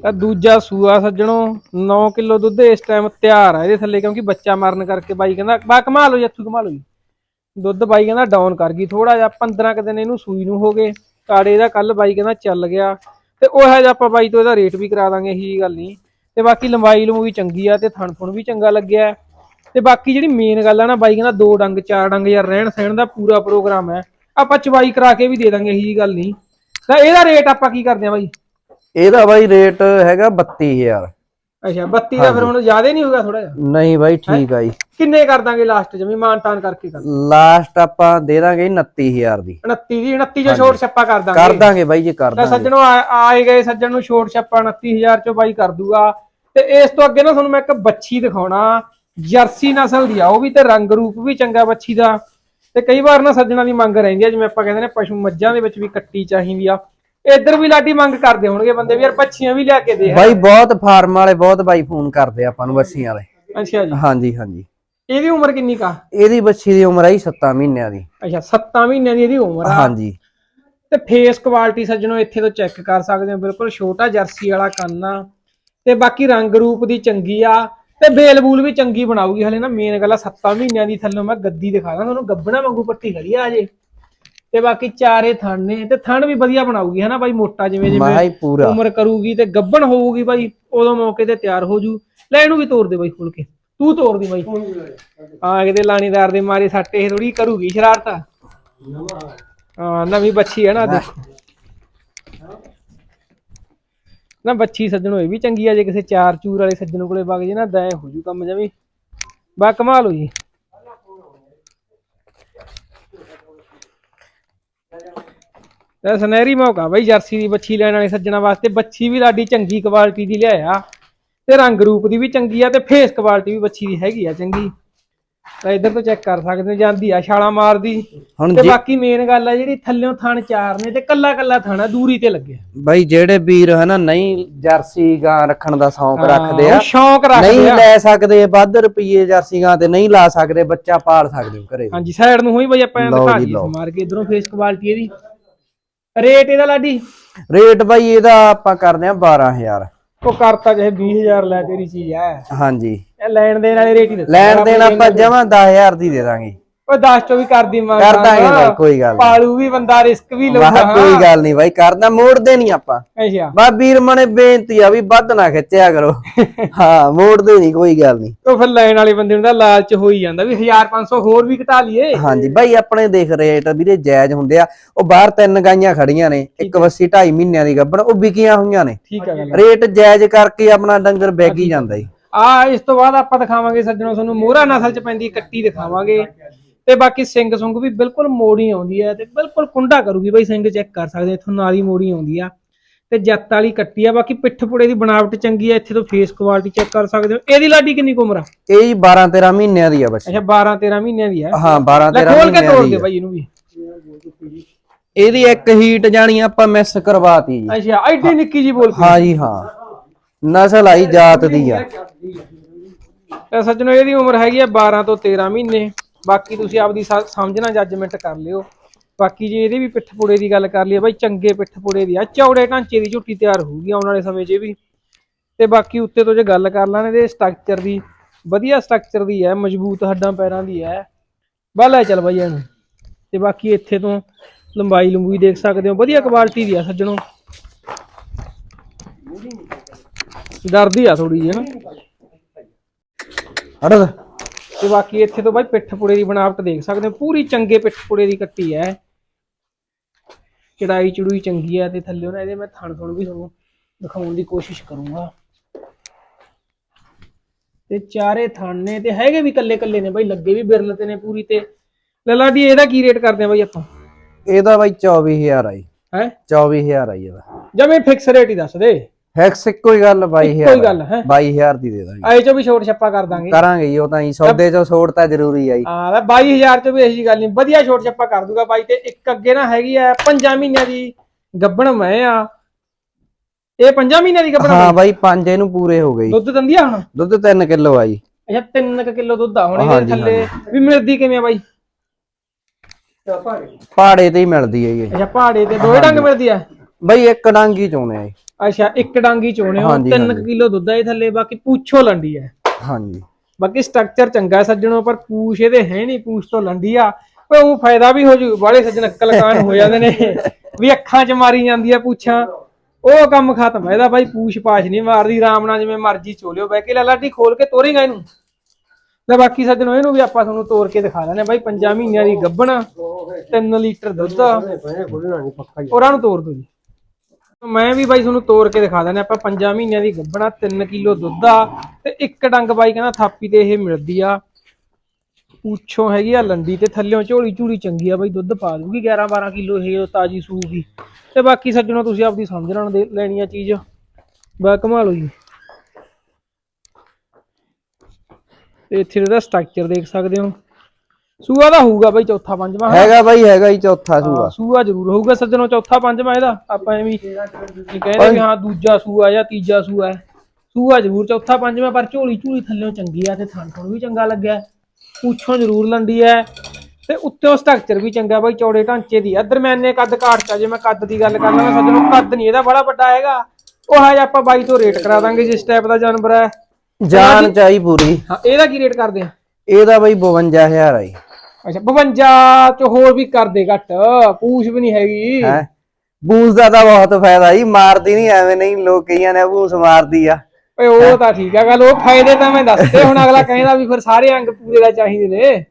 ਤਾਂ ਦੂਜਾ ਸੂਆ ਸੱਜਣੋ 9 ਕਿਲੋ ਦੁੱਧ ਇਸ ਟਾਈਮ ਤਿਆਰ ਆ ਇਹਦੇ ਥੱਲੇ, ਕਿਉਂਕਿ ਬੱਚਾ ਮਰਨ ਕਰਕੇ ਬਾਈ ਕਹਿੰਦਾ, ਬਾ ਕਮਾ ਜੀ ਜੱਥੂ ਕਮਾ ਲਓ ਜੀ ਦੁੱਧ ਬਾਈ ਕਹਿੰਦਾ ਡਾਊਨ ਕਰ ਗਈ ਥੋੜਾ ਜਿਹਾ 15 ਕੁ ਦਿਨ ਇਹਨੂੰ ਸੂਈ ਨੂੰ ਹੋ ਗਏ ਕਾੜੇ ਦਾ ਕੱਲ ਬਾਈ ਕਹਿੰਦਾ ਚੱਲ ਗਿਆ। ਤੇ ਉਹ ਜਿਹਾ ਆਪਾਂ ਬਾਈ ਤੋਂ ਇਹਦਾ ਰੇਟ ਵੀ ਕਰਾ ਦਾਂਗੇ, ਇਹੀ ਗੱਲ ਨਹੀਂ। ਤੇ ਬਾਕੀ ਲੰਬਾਈ ਲੰਬੂਈ ਚੰਗੀ ਆ ਤੇ ਥਣ ਥੁਣ ਵੀ ਚੰਗਾ ਲੱਗਿਆ। ਹੈ। ਤੇ ਬਾਕੀ ਜਿਹੜੀ ਮੇਨ ਗੱਲ ਆ ਨਾ ਬਾਈ ਕਹਿੰਦਾ ਦੋ ਡੰਗ, ਚਾਰ ਡੰਗ ਯਾਰ ਰਹਿਣ ਸਹਿਣ ਦਾ ਪੂਰਾ ਪ੍ਰੋਗਰਾਮ ਹੈ ਆਪਾਂ ਚਵਾਈ ਕਰਾ ਕੇ ਵੀ ਦੇ ਦਾਂਗੇ, ਇਹੀ ਗੱਲ ਨਹੀਂ। ਤਾਂ ਇਹਦਾ ਰੇਟ ਆਪਾਂ ਕੀ ਕਰਦੇ ਆ ਬਾਈ? ਇਹਦਾ ਬਾਈ ਰੇਟ ਹੈਗਾ 32000 ਅੱਛਾ 32 ਦਾ ਫਿਰ ਹੁਣ ਜ਼ਿਆਦਾ ਨਹੀਂ ਹੋਗਾ ਥੋੜਾ ਜਿਹਾ? ਨਹੀਂ ਬਾਈ ਠੀਕ ਆ ਜੀ। ਕਿੰਨੇ ਕਰ ਦਾਂਗੇ ਲਾਸਟ ਜਮੀ ਮਾਨ ਤਾਨ ਕਰਕੇ ਕਰ। ਲਾਸਟ ਆਪਾਂ ਦੇ ਦਾਂਗੇ 29000 ਦੀ। 29 ਦੀ 29 ਜੋ ਛੋਟ ਛੱਪਾ ਕਰ ਦਾਂਗੇ। ਕਰ ਦਾਂਗੇ ਬਾਈ ਜੀ ਕਰ ਦਾਂਗੇ। ਸੱਜਣੋ ਆਏ ਗਏ ਸੱਜਣ ਨੂੰ ਛੋਟ ਛੱਪਾ 29000 ਚੋਂ ਬਾਈ ਕਰ ਦੂਗਾ। ਤੇ ਇਸ ਤੋਂ ਅੱਗੇ ਨਾ ਤੁਹਾਨੂੰ ਮੈਂ ਇੱਕ ਬੱਚੀ ਦਿਖਾਉਣਾ। ਜਰਸੀ ਨਸਲ ਦੀ ਆ ਉਹ ਵੀ ਤੇ ਰੰਗ ਰੂਪ ਵੀ ਚੰਗਾ ਬੱਚੀ ਦਾ। ਤੇ ਕਈ ਵਾਰ ਨਾ ਸੱਜਣਾ ਦੀ ਮੰਗ ਰਹਿੰਦੀ ਆ ਜਿਵੇਂ ਆਪਾਂ ਕਹਿੰਦੇ ਨੇ ਪਸ਼ੂ ਮੱਝਾਂ ਦੇ ਵਿੱਚ ਵੀ ਕੱਟੀ ਚਾਹੀਦੀ ਆ। ਇੱਧਰ ਵੀ ਲਾਡੀ ਮੰਗ ਕਰਦੇ ਹੋਣਗੇ ਬੰਦੇ ਵੀ ਯਾਰ ਬੱਚੀਆਂ ਵੀ ਲਿਆ ਕੇ ਦੇ ਬਾਈ ਬਹੁਤ ਫਾਰਮ ਵਾਲੇ ਬਹੁਤ ਬਾਈ ਫੋਨ ਕਰਦੇ ਆਪਾਂ ਨੂੰ ਬੱਚੀਆਂ ਵਾਲੇ। ਅੱਛਾ ਜੀ। ਹਾਂਜੀ ਹਾਂਜੀ। ਇਹਦੀ ਉਮਰ ਕਿੰਨੀ ਕਾ ਇਹਦੀ ਬੱਚੀ ਦੀ ਉਮਰ ਆਈ 7 ਮਹੀਨਿਆਂ ਦੀ। ਅੱਛਾ 7 ਮਹੀਨਿਆਂ ਦੀ ਇਹਦੀ ਉਮਰ ਆ। ਹਾਂਜੀ। ਤੇ ਫੇਸ ਕੁਆਲਿਟੀ ਸੱਜਣੋ ਇੱਥੇ ਤੋਂ ਚੈੱਕ ਕਰ ਸਕਦੇ ਹੋ। ਬਿਲਕੁਲ ਛੋਟਾ ਜਰਸੀ ਵਾਲਾ ਕੰਨ ਆ। ਤੇ ਬਾਕੀ ਰੰਗ ਰੂਪ ਦੀ ਚੰਗੀ ਆ। ਤੇ ਬੇਲ ਬੂਲ ਵੀ ਚੰਗੀ ਬਣਾਉਗੀ ਹਲੇ ਨਾ ਮੇਨ ਗੱਲ ਆ 7 ਮਹੀਨਿਆਂ ਦੀ ਥੱਲੋਂ ਮੈਂ ਗੱਦੀ ਦਿਖਾ ਦਾਂ। ਤੁਹਾਨੂੰ ਗੱਬਣਾ ਵਾਂਗੂ ਪੱਟੀ ਖੜੀ ਆ ਅਜੇ ਤੇ ਬਾਕੀ ਚਾਰੇ ਥਣ ਨੇ ਤੇ ਥਣ ਵੀ ਵਧੀਆ ਬਣਾਉਗੀ ਹਨਾ ਬਾਈ? ਮੋਟਾ ਜਿਵੇਂ ਮਾਈ ਜਿਵੇਂ ਪੂਰਾ। ਉਮਰ ਕਰੂਗੀ ਤੇ ਗੱਬਣ ਹੋਊਗੀ ਬਾਈ ਉਦੋਂ ਮੌਕੇ ਤੇ ਤਿਆਰ ਹੋ ਜੂ। ਲੈ ਇਹਨੂੰ ਵੀ ਤੋੜ ਦੇ ਬਾਈ ਖੋਲ ਕੇ ਤੂੰ ਤੋੜ ਦੀ ਬਾਈ। ਹਾਂ ਕਿਤੇ ਲਾਣੀਦਾਰ ਦੇ ਮਾਰੇ ਸੱਟ ਇਹ ਥੋੜੀ ਕਰੂਗੀ ਸ਼ਰਾਰਤ। ਹਾਂ ਨਵੀਂ ਬੱਚੀ ਹੈ ਨਾ ਦੇਖੋ। ਨਾ ਬੱਚੀ ਸੱਜਣੋ ਇਹ ਵੀ ਚੰਗੀ ਆ ਜੇ ਕਿਸੇ ਚਾਰ ਚੂਰ ਵਾਲੇ ਸੱਜਣ ਕੋਲੇ ਵਗ ਜੇ ਨਾ ਦੈ ਹੋ ਜੂ ਕੰਮ ਜਮੀ। ਬਾ ਕਮਾਲ ਹੋ ਜੀ। ਇਹ ਸੁਨਹਿਰੀ ਮੌਕਾ ਬਈ ਜਰਸੀ ਦੀ ਬੱਚੀ ਲੈਣ ਵਾਲੇ ਸੱਜਣਾ ਵਾਸਤੇ ਬੱਚੀ ਵੀ ਲਾਡੀ ਚੰਗੀ ਕੁਆਲਿਟੀ ਦੀ ਲਿਆਇਆ। ਤੇ ਰੰਗ ਰੂਪ ਦੀ ਵੀ ਚੰਗੀ ਆ ਤੇ ਫੇਸ ਕੁਆਲਿਟੀ ਵੀ ਬੱਚੀ ਦੀ ਹੈਗੀ ਆ ਚੰਗੀ। ਤਾਂ ਇੱਧਰ ਤੋਂ ਚੈੱਕ ਕਰ ਸਕਦੇ ਹੋ ਜਾਂਦੀ ਆ ਛਾਲਾ ਮਾਰਦੀ। ਹੁਣ ਤੇ ਜੇ ਬਾਕੀ ਮੇਨ ਗੱਲ ਆ ਜਿਹੜੀ ਥੱਲਿਓਂ ਥਣ ਚਾਰ ਨੇ ਤੇ ਕੱਲਾ ਕੱਲਾ ਥਾਣਾ ਦੂਰੀ ਤੇ ਲੱਗਿਆ ਬਾਈ ਜਿਹੜੇ ਵੀਰ ਹਨਾ ਨਹੀਂ ਜਰਸੀ ਗਾਂ ਰੱਖਣ ਦਾ ਸ਼ੌਂਕ ਰੱਖਦੇ ਆ। ਉਹ ਸ਼ੌਂਕ ਰੱਖਦੇ ਨਹੀਂ ਆ। ਲੈ ਸਕਦੇ ਵੱਧ ਰੁਪਏ ਜਰਸੀ ਗਾਂ ਤੇ ਨਹੀਂ ਲਾ ਸਕਦੇ ਬੱਚਾ ਪਾਲ ਸਕਦੇ ਹੋ ਘਰੇ। ਹਾਂਜੀ ਸਾਈਡ ਨੂੰ ਹੋਈ ਬਈ ਆਪਾਂ ਐਂ ਲਓ ਦਿਖਾ ਜੀ, ਦਈਏ ਲਓ। ਮਾਰ ਕੇ ਇਧਰੋਂ ਫੇਸ ਕੁਆਲਿਟੀ ਇਹਦੀ। ਰੇਟ ਇਹਦਾ ਲਾਡੀ? ਰੇਟ ਬਾਈ ਇਹਦਾ ਆਪਾਂ ਕਰਦੇ ਆ 12000 ਉਹ ਕਰਤਾ ਚਾਹੇ 20000 ਲੈ ਤੇਰੀ ਚੀਜ਼ ਐ ਹਾਂਜੀ। ਇਹ ਲੈਣ ਦੇਣ ਵਾਲੇ ਰੇਟ ਹੀ ਦੱਸੋ। ਲੈਣ ਦੇਣ ਆਪਾਂ ਜਮਾ 10000 ਦੀ ਦੇ ਦਾਂਗੇ। ਉਹ 10 ਚੋਂ ਵੀ ਕਰਦੀ ਮੰਗ ਕਰ ਦਾਂਗੇ ਬਾਈ ਕੋਈ ਗੱਲ ਪਾਲੂ ਵੀ ਬੰਦਾ ਰਿਸਕ ਵੀ ਵਾਹ ਲਊਗਾ ਕੋਈ ਗੱਲ ਨਹੀਂ ਬਾਈ ਕਰਦਾ ਮੋੜਦੇ ਨਹੀਂ ਆਪਾਂ। ਅੱਛਾ। ਬਾ ਵੀਰ ਮਨੇ ਬੇਨਤੀ ਆ ਵੀ ਵੱਧ ਨਾ ਖਿੱਚਿਆ ਕਰੋ। ਹਾਂ ਮੋੜਦੇ ਨਹੀਂ ਕੋਈ ਗੱਲ ਨਹੀਂ ਉਹ ਫਿਰ ਲੈਣ ਵਾਲੇ ਬੰਦੇ ਨੂੰ ਤਾਂ ਲਾਲਚ ਹੋ ਹੀ ਜਾਂਦਾ ਵੀ 1500 ਹੋਰ ਵੀ ਘਟਾ ਲਈਏ। ਹਾਂਜੀ ਬਾਈ ਆਪਣੇ ਦੇਖ ਰੇਟ ਵੀਰੇ ਜਾਇਜ਼ ਹੁੰਦੇ ਆ। ਉਹ ਬਾਹਰ ਤਿੰਨ ਗਾਈਆਂ ਖੜੀਆਂ ਨੇ ਇੱਕ ਵੱਸੀ 2.5 ਮਹੀਨਿਆਂ ਦੀ ਗੱਭਣ ਉਹ ਵਿਕੀਆਂ ਹੋਈਆਂ ਨੇ। ਠੀਕ ਆ ਗੱਲ ਰੇਟ ਜਾਇਜ਼ ਕਰਕੇ ਆਪਣਾ ਡੰਗਰ ਬੈਗੀ ਜਾਂਦਾ ਆ ਇਸ ਤੋਂ ਬਾਅਦ ਆਪਾਂ ਦਿਖਾਵਾਂਗੇ ਸੱਜਣੋ ਤੁਹਾਨੂੰ ਮੋਹਰਾ ਨਸਲ ਚ ਪੈਂਦੀ ਕੱਟੀ ਦਿਖਾਵਾਂਗੇ। ਤੇ ਬਾਕੀ ਸਿੰਘ ਸੁੰਗ ਵੀ ਬਿਲਕੁਲ ਮੋੜੀ ਆਉਂਦੀ ਹੈ ਤੇ ਬਿਲਕੁਲ ਕੁੰਡਾ ਕਰੂਗੀ ਬਈ ਸਿੰਘ ਚੈੱਕ ਕਰ ਸਕਦੇ ਇੱਥੋਂ ਨਾਲੀ ਮੋੜੀ ਆਉਂਦੀ ਆ। ਤੇ ਜੱਤ ਵਾਲੀ ਕੱਟੀ ਆ ਬਾਕੀ ਪਿੱਠ ਪੁੜੇ ਦੀ ਬਣਾਵਟ ਚੰਗੀ ਆ ਇੱਥੇ ਤੋਂ ਫੇਸ ਕੁਆਲਿਟੀ ਚੈੱਕ ਕਰ ਸਕਦੇ ਹੋ। ਇਹਦੀ ਲਾਡੀ ਕਿੰਨੀ ਕੁ ਉਮਰ ਆ? ਇਹ ਜੀ 12 13 ਮਹੀਨਿਆਂ ਦੀ ਆ ਬੱਚੀ। ਅੱਛਾ 12 13 ਮਹੀਨਿਆਂ ਦੀ ਆ। ਹਾਂ 12 ਲੈ 13 ਖੋਲ ਕੇ ਤੋੜ ਦੀ। ਬਾਈ ਇਹਨੂੰ ਵੀ। ਇਹਦੀ ਇੱਕ ਹੀਟ ਜਾਣੀ ਆਪਾਂ ਮਿਸ ਕਰਵਾਤੀ ਜੀ। ਅੱਛਾ ਐਡੀ ਨਿੱਕੀ ਜੀ ਬੋਲ ਹਾਂ ਜੀ ਹਾਂ। ਨਸਲ ਆਈ ਜਾਤ ਦੀ ਆ। ਤੇ ਸੱਜਣੋ ਇਹਦੀ ਉਮਰ ਹੈਗੀ ਆ 12 ਤੋਂ 13 ਮਹੀਨੇ। ਬਾਕੀ ਤੁਸੀਂ ਆਪਦੀ ਸਮਝਣਾ ਜੱਜਮੈਂਟ ਕਰ ਲਿਓ। ਬਾਕੀ ਜੇ ਇਹਦੇ ਵੀ ਪਿੱਠ ਪੁੜੇ ਦੀ ਗੱਲ ਕਰ ਲਈਏ ਬਾਈ, ਚੰਗੇ ਪਿੱਠ ਪੁੜੇ ਦੀ ਆ। ਚੌੜੇ ਢਾਂਚੇ ਦੀ ਝੁੱਟੀ ਤਿਆਰ ਹੋਊਗੀ ਆਉਣ ਵਾਲੇ ਸਮੇਂ 'ਚ ਵੀ। ਤੇ ਬਾਕੀ ਉੱਤੇ ਤੋਂ ਜੇ ਗੱਲ ਕਰ ਲਾਂਗੇ ਇਹਦੇ ਸਟਰਕਚਰ ਦੀ, ਵਧੀਆ ਸਟਰਕਚਰ ਦੀ ਹੈ, ਮਜ਼ਬੂਤ ਹੱਡਾਂ ਪੈਰਾਂ ਦੀ ਹੈ। ਬਾਹਰ ਲੈ ਚੱਲ ਬਾਈ ਇਹਨੂੰ। ਤੇ ਬਾਕੀ ਇੱਥੇ ਤੋਂ ਲੰਬਾਈ ਲੰਬੂਈ ਦੇਖ ਸਕਦੇ ਹੋ। ਵਧੀਆ ਕੁਆਲਿਟੀ ਦੀ ਆ ਸੱਜਣੋ। ਡਰਦੀ ਆ ਥੋੜੀ ਜਿਹੀ ਨਾ? ਹਰਦ ਤੇ ਬਾਕੀ ਇੱਥੇ ਤੋਂ ਬਾਈ ਪਿੱਠ ਪੁੜੇ ਦੀ ਬਣਾਵਟ ਦੇਖ ਸਕਦੇ ਹੋ। ਪੂਰੀ ਚੰਗੇ ਪਿੱਠ ਪੁੜੇ ਦੀ ਕੱਟੀ ਹੈ। ਚੜਾਈ ਚੜੂਈ ਚੰਗੀ ਹੈ ਤੇ ਥੱਲੇ ਉਹਨਾਂ ਇਹਦੇ ਮੈਂ ਥਣ ਥਣ ਵੀ ਤੁਹਾਨੂੰ ਦਿਖਾਉਣ ਦੀ ਕੋਸ਼ਿਸ਼ ਕਰੂੰਗਾ। ਤੇ ਚਾਰੇ ਥਣ ਨੇ ਤੇ ਹੈਗੇ ਵੀ ਕੱਲੇ ਕੱਲੇ ਨੇ ਬਾਈ ਲੱਗੇ ਵੀ ਬਿਰਲ ਤੇ ਨੇ ਪੂਰੀ ਤੇ। ਲੱਲਾ ਦੀ ਇਹਦਾ ਕੀ ਰੇਟ ਕਰਦੇ ਆ ਬਾਈ ਆਪਾਂ? ਇਹਦਾ ਬਾਈ 24000 ਆਈ ਹੈ? 24000 ਆਈ ਇਹਦਾ। ਜਮੇ ਫਿਕਸ ਰੇਟ ਹੀ ਦੱਸ ਦੇ। ਹੈਕਸ ਇੱਕੋ ਹੀ ਗੱਲ 22000 ਕੋਈ ਗੱਲ ਹੈ? 22000 ਦੀ ਦੇ ਦਾਂਗੇ। ਆਏ ਚੋਂ ਵੀ ਛੋਟ ਛੱਪਾ ਕਰ ਦਾਂਗੇ। ਕਰਾਂਗੇ ਜੀ ਉਹ ਤਾਂ ਜੀ ਸੌਦੇ ਚੋਂ ਛੋੜ ਤਾਂ ਜ਼ਰੂਰੀ ਆਈ ਹਾਂ ਲੈ 22000 ਚ ਵੀ ਇਹੀ ਗੱਲ ਨਹੀਂ ਵਧੀਆ ਛੋਟ ਛੱਪਾ ਕਰ ਦੂਗਾ ਬਾਈ ਤੇ ਇੱਕ ਅੱਗੇ ਨਾ ਹੈਗੀ ਆ 5 ਮਹੀਨਿਆਂ ਦੀ ਗੱਬਣ ਮੈਂ ਆ। ਇਹ 5 ਮਹੀਨਿਆਂ ਦੀ ਗੱਬਣ ਹਾਂ ਬਾਈ? ਪੰਜ ਇਹਨੂੰ ਪੂਰੇ ਹੋ ਗਏ ਦੁੱਧ ਦਿੰਦੀ ਆ ਹੁਣ? ਦੁੱਧ 3 ਕਿਲੋ ਆ ਜੀ। ਅੱਛਾ 3 ਕਿਲੋ ਦੁੱਧ ਆ ਹੁਣ ਇਹਦੇ ਥੱਲੇ। ਵੀ ਮਿਲਦੀ ਕਿਵੇਂ ਆ ਬਾਈ? ਪਹਾੜੇ ਤੇ ਹੀ ਮਿਲਦੀ ਹੈ ਜੀ ਅੱਛਾ ਪਹਾੜੇ ਤੇ ਦੋਏ ਡੰਗ ਮਿਲਦੀ ਆ? ਬਾਈ ਇੱਕ ਡਾਂਗੀ ਚੋਣੇ ਆ ਅੱਛਾ ਇੱਕ ਡਾਂਗੀ ਚੋਣੇ ਹੋ ਹਾਂਜੀ, 3 ਹਾਂਜੀ। ਕਿਲੋ ਦੁੱਧ ਆ ਇਹ ਥੱਲੇ ਬਾਕੀ ਪੂਛੋ ਲੰਡੀ ਆ ਹਾਂਜੀ। ਬਾਕੀ ਸਟਰਕਚਰ ਚੰਗਾ ਹੈ ਸੱਜਣੋ ਪਰ ਪੂਛ ਇਹਦੇ ਹੈ ਨਹੀਂ ਪੂਛ ਤੋਂ ਲੰਡੀ ਆ। ਓਏ ਉਹ ਫਾਇਦਾ ਵੀ ਹੋ ਜੂ ਬਾਲੇ ਸੱਜਣ ਕਲਕਾਨ ਹੋ ਜਾਂਦੇ ਨੇ। ਵੀ ਅੱਖਾਂ 'ਚ ਮਾਰੀ ਜਾਂਦੀ ਆ ਪੂਛਾਂ। ਉਹ ਕੰਮ ਖਤਮ ਹੈ ਇਹਦਾ ਬਾਈ ਪੂਛ ਪਾਛ ਨਹੀਂ ਮਾਰਦੀ ਆਰਾਮ ਨਾਲ ਜਿਵੇਂ ਮਰਜ਼ੀ ਚੋਲਿਓ ਬਹਿ ਕੇ ਲਾਲਾਟੀ ਖੋਲ ਕੇ ਤੋਰੇਗਾ ਇਹਨੂੰ। ਤੇ ਬਾਕੀ ਸੱਜਣੋ ਇਹਨੂੰ ਵੀ ਆਪਾਂ ਤੁਹਾਨੂੰ ਤੋੜ ਕੇ ਦਿਖਾ ਲੈਣੇ ਬਾਈ ਪੰਜਾਂ ਮਹੀਨਿਆਂ ਦੀ ਗੱਭਣ 3 ਲੀਟਰ ਦੁੱਧ। ਉਹਨਾਂ ਨੂੰ ਤੋੜ ਦੋ ਜੀ। ਮੈਂ ਵੀ ਬਾਈ ਤੁਹਾਨੂੰ ਤੋੜ ਕੇ ਦਿਖਾ ਦਿੰਦੇ, ਆਪਾਂ ਪੰਜਾਂ ਮਹੀਨਿਆਂ ਦੀ ਗੱਭਣਾ 3 ਕਿਲੋ ਦੁੱਧ ਆ, ਤੇ ਇੱਕ ਡੰਗ ਬਾਈ ਕਹਿੰਦਾ ਥਾਪੀ ਤੇ ਇਹ ਮਿਲਦੀ ਆ। ਪੁੱਛੋ ਹੈਗੀ ਆ ਲੰਡੀ ਤੇ ਥੱਲਿਓਂ ਝੋਲੀ ਝੂਲੀ ਚੰਗੀ ਆ ਬਾਈ, ਦੁੱਧ ਪਾ ਦੂਗੀ 11 12 ਕਿਲੋ ਇਹ ਤਾਜੀ ਸੂਗੀ। ਤੇ ਬਾਕੀ ਸੱਜਣੋ, ਤੁਸੀਂ ਆਪਦੀ ਸਮਝ ਲੈਣ ਦੇ ਲੈਣੀ ਆ ਚੀਜ਼। ਬਾ ਕਮਾਲ ਜੀ। ਤੇ ਇੱਥੇ ਇਹਦਾ ਸਟਰਕਚਰ ਦੇਖ ਸਕਦੇ ਹੋ। ਸੂਆ ਦਾ ਹੋਊਗਾ ਬਾਈ ਚੌਥਾ ਪੰਜਵਾਂ ਹੈਗਾ ਬਾਈ ਹੈਗਾ ਜੀ ਚੌਥਾ ਸੂਆ ਹਾਂ, ਸੂਆ। ਜ਼ਰੂਰ ਹੋਊਗਾ ਸੱਜਣੋ ਚੌਥਾ ਪੰਜਵਾਂ ਇਹਦਾ। ਆਪਾਂ ਐਵੇਂ ਹੀ ਕਹਿੰਦੇ ਵੀ ਹਾਂ ਦੂਜਾ ਸੂਆ ਜਾਂ ਤੀਜਾ ਸੂਆ ਹੈ। ਸੂਆ ਜ਼ਰੂਰ ਚੌਥਾ ਪੰਜਵਾਂ ਪਰ ਝੋਲੀ ਝੂਲੀ ਥੱਲੇੋਂ ਚੰਗੀ ਆ ਤੇ ਥਣ ਥਣ ਵੀ ਚੰਗਾ ਲੱਗਿਆ। ਪੁੱਛੋਂ ਜ਼ਰੂਰ ਲੰਡੀ ਹੈ। ਤੇ ਉੱਤੇ ਸਟਰਕਚਰ ਵੀ ਚੰਗਾ ਬਾਈ ਚੌੜੇ ਢਾਂਚੇ ਦੀ ਆ। ਦਰਮਿਆਨੇ ਕੱਦ ਕਾਟ ਚ ਆ, ਜੇ ਮੈਂ ਕੱਦ ਦੀ ਗੱਲ ਕਰ ਲਾਂ ਸੱਜਣੋ ਕੱਦ ਨਹੀਂ ਇਹਦਾ ਬੜਾ ਵੱਡਾ ਹੈਗਾ। ਉਹ ਹੈ ਆਪਾਂ ਬਾਈ ਤੋਂ ਰੇਟ ਕਰਾ ਦਾਂਗੇ ਜਿਸ ਟਾਈਪ ਦਾ ਜਾਨਵਰ ਹੈ। ਜਾਨ ਚਾਹੀ ਪੂਰੀ। ਹਾਂ ਇਹਦਾ ਕੀ ਰੇਟ ਕਰਦੇ ਆ? ਇਹਦਾ ਬਾਈ 52000 ਆਈ ਅੱਛਾ 52 ਚ ਹੋਰ ਵੀ ਕਰਦੇ ਘੱਟ ਪੂਛ ਵੀ ਨਹੀਂ ਹੈਗੀ। ਹੈ? ਬੂਸ ਦਾ ਤਾਂ ਬਹੁਤ ਫਾਇਦਾ ਜੀ ਮਾਰਦੀ ਨਹੀਂ ਐਵੇਂ ਨਹੀਂ ਲੋਕ ਕਈਆਂ ਨੇ ਬੂਸ ਮਾਰਦੀ ਆ। ਓਏ ਉਹ ਤਾਂ ਠੀਕ ਆ ਗੱਲ ਉਹ ਫਾਇਦੇ ਤਾਂ ਮੈਂ ਦੱਸਦੇ ਹੁਣ ਅਗਲਾ ਕਹਿੰਦਾ ਵੀ ਫਿਰ ਸਾਰੇ ਅੰਗ ਪੂਰੇ ਦਾ ਚਾਹੀਦੇ ਨੇ।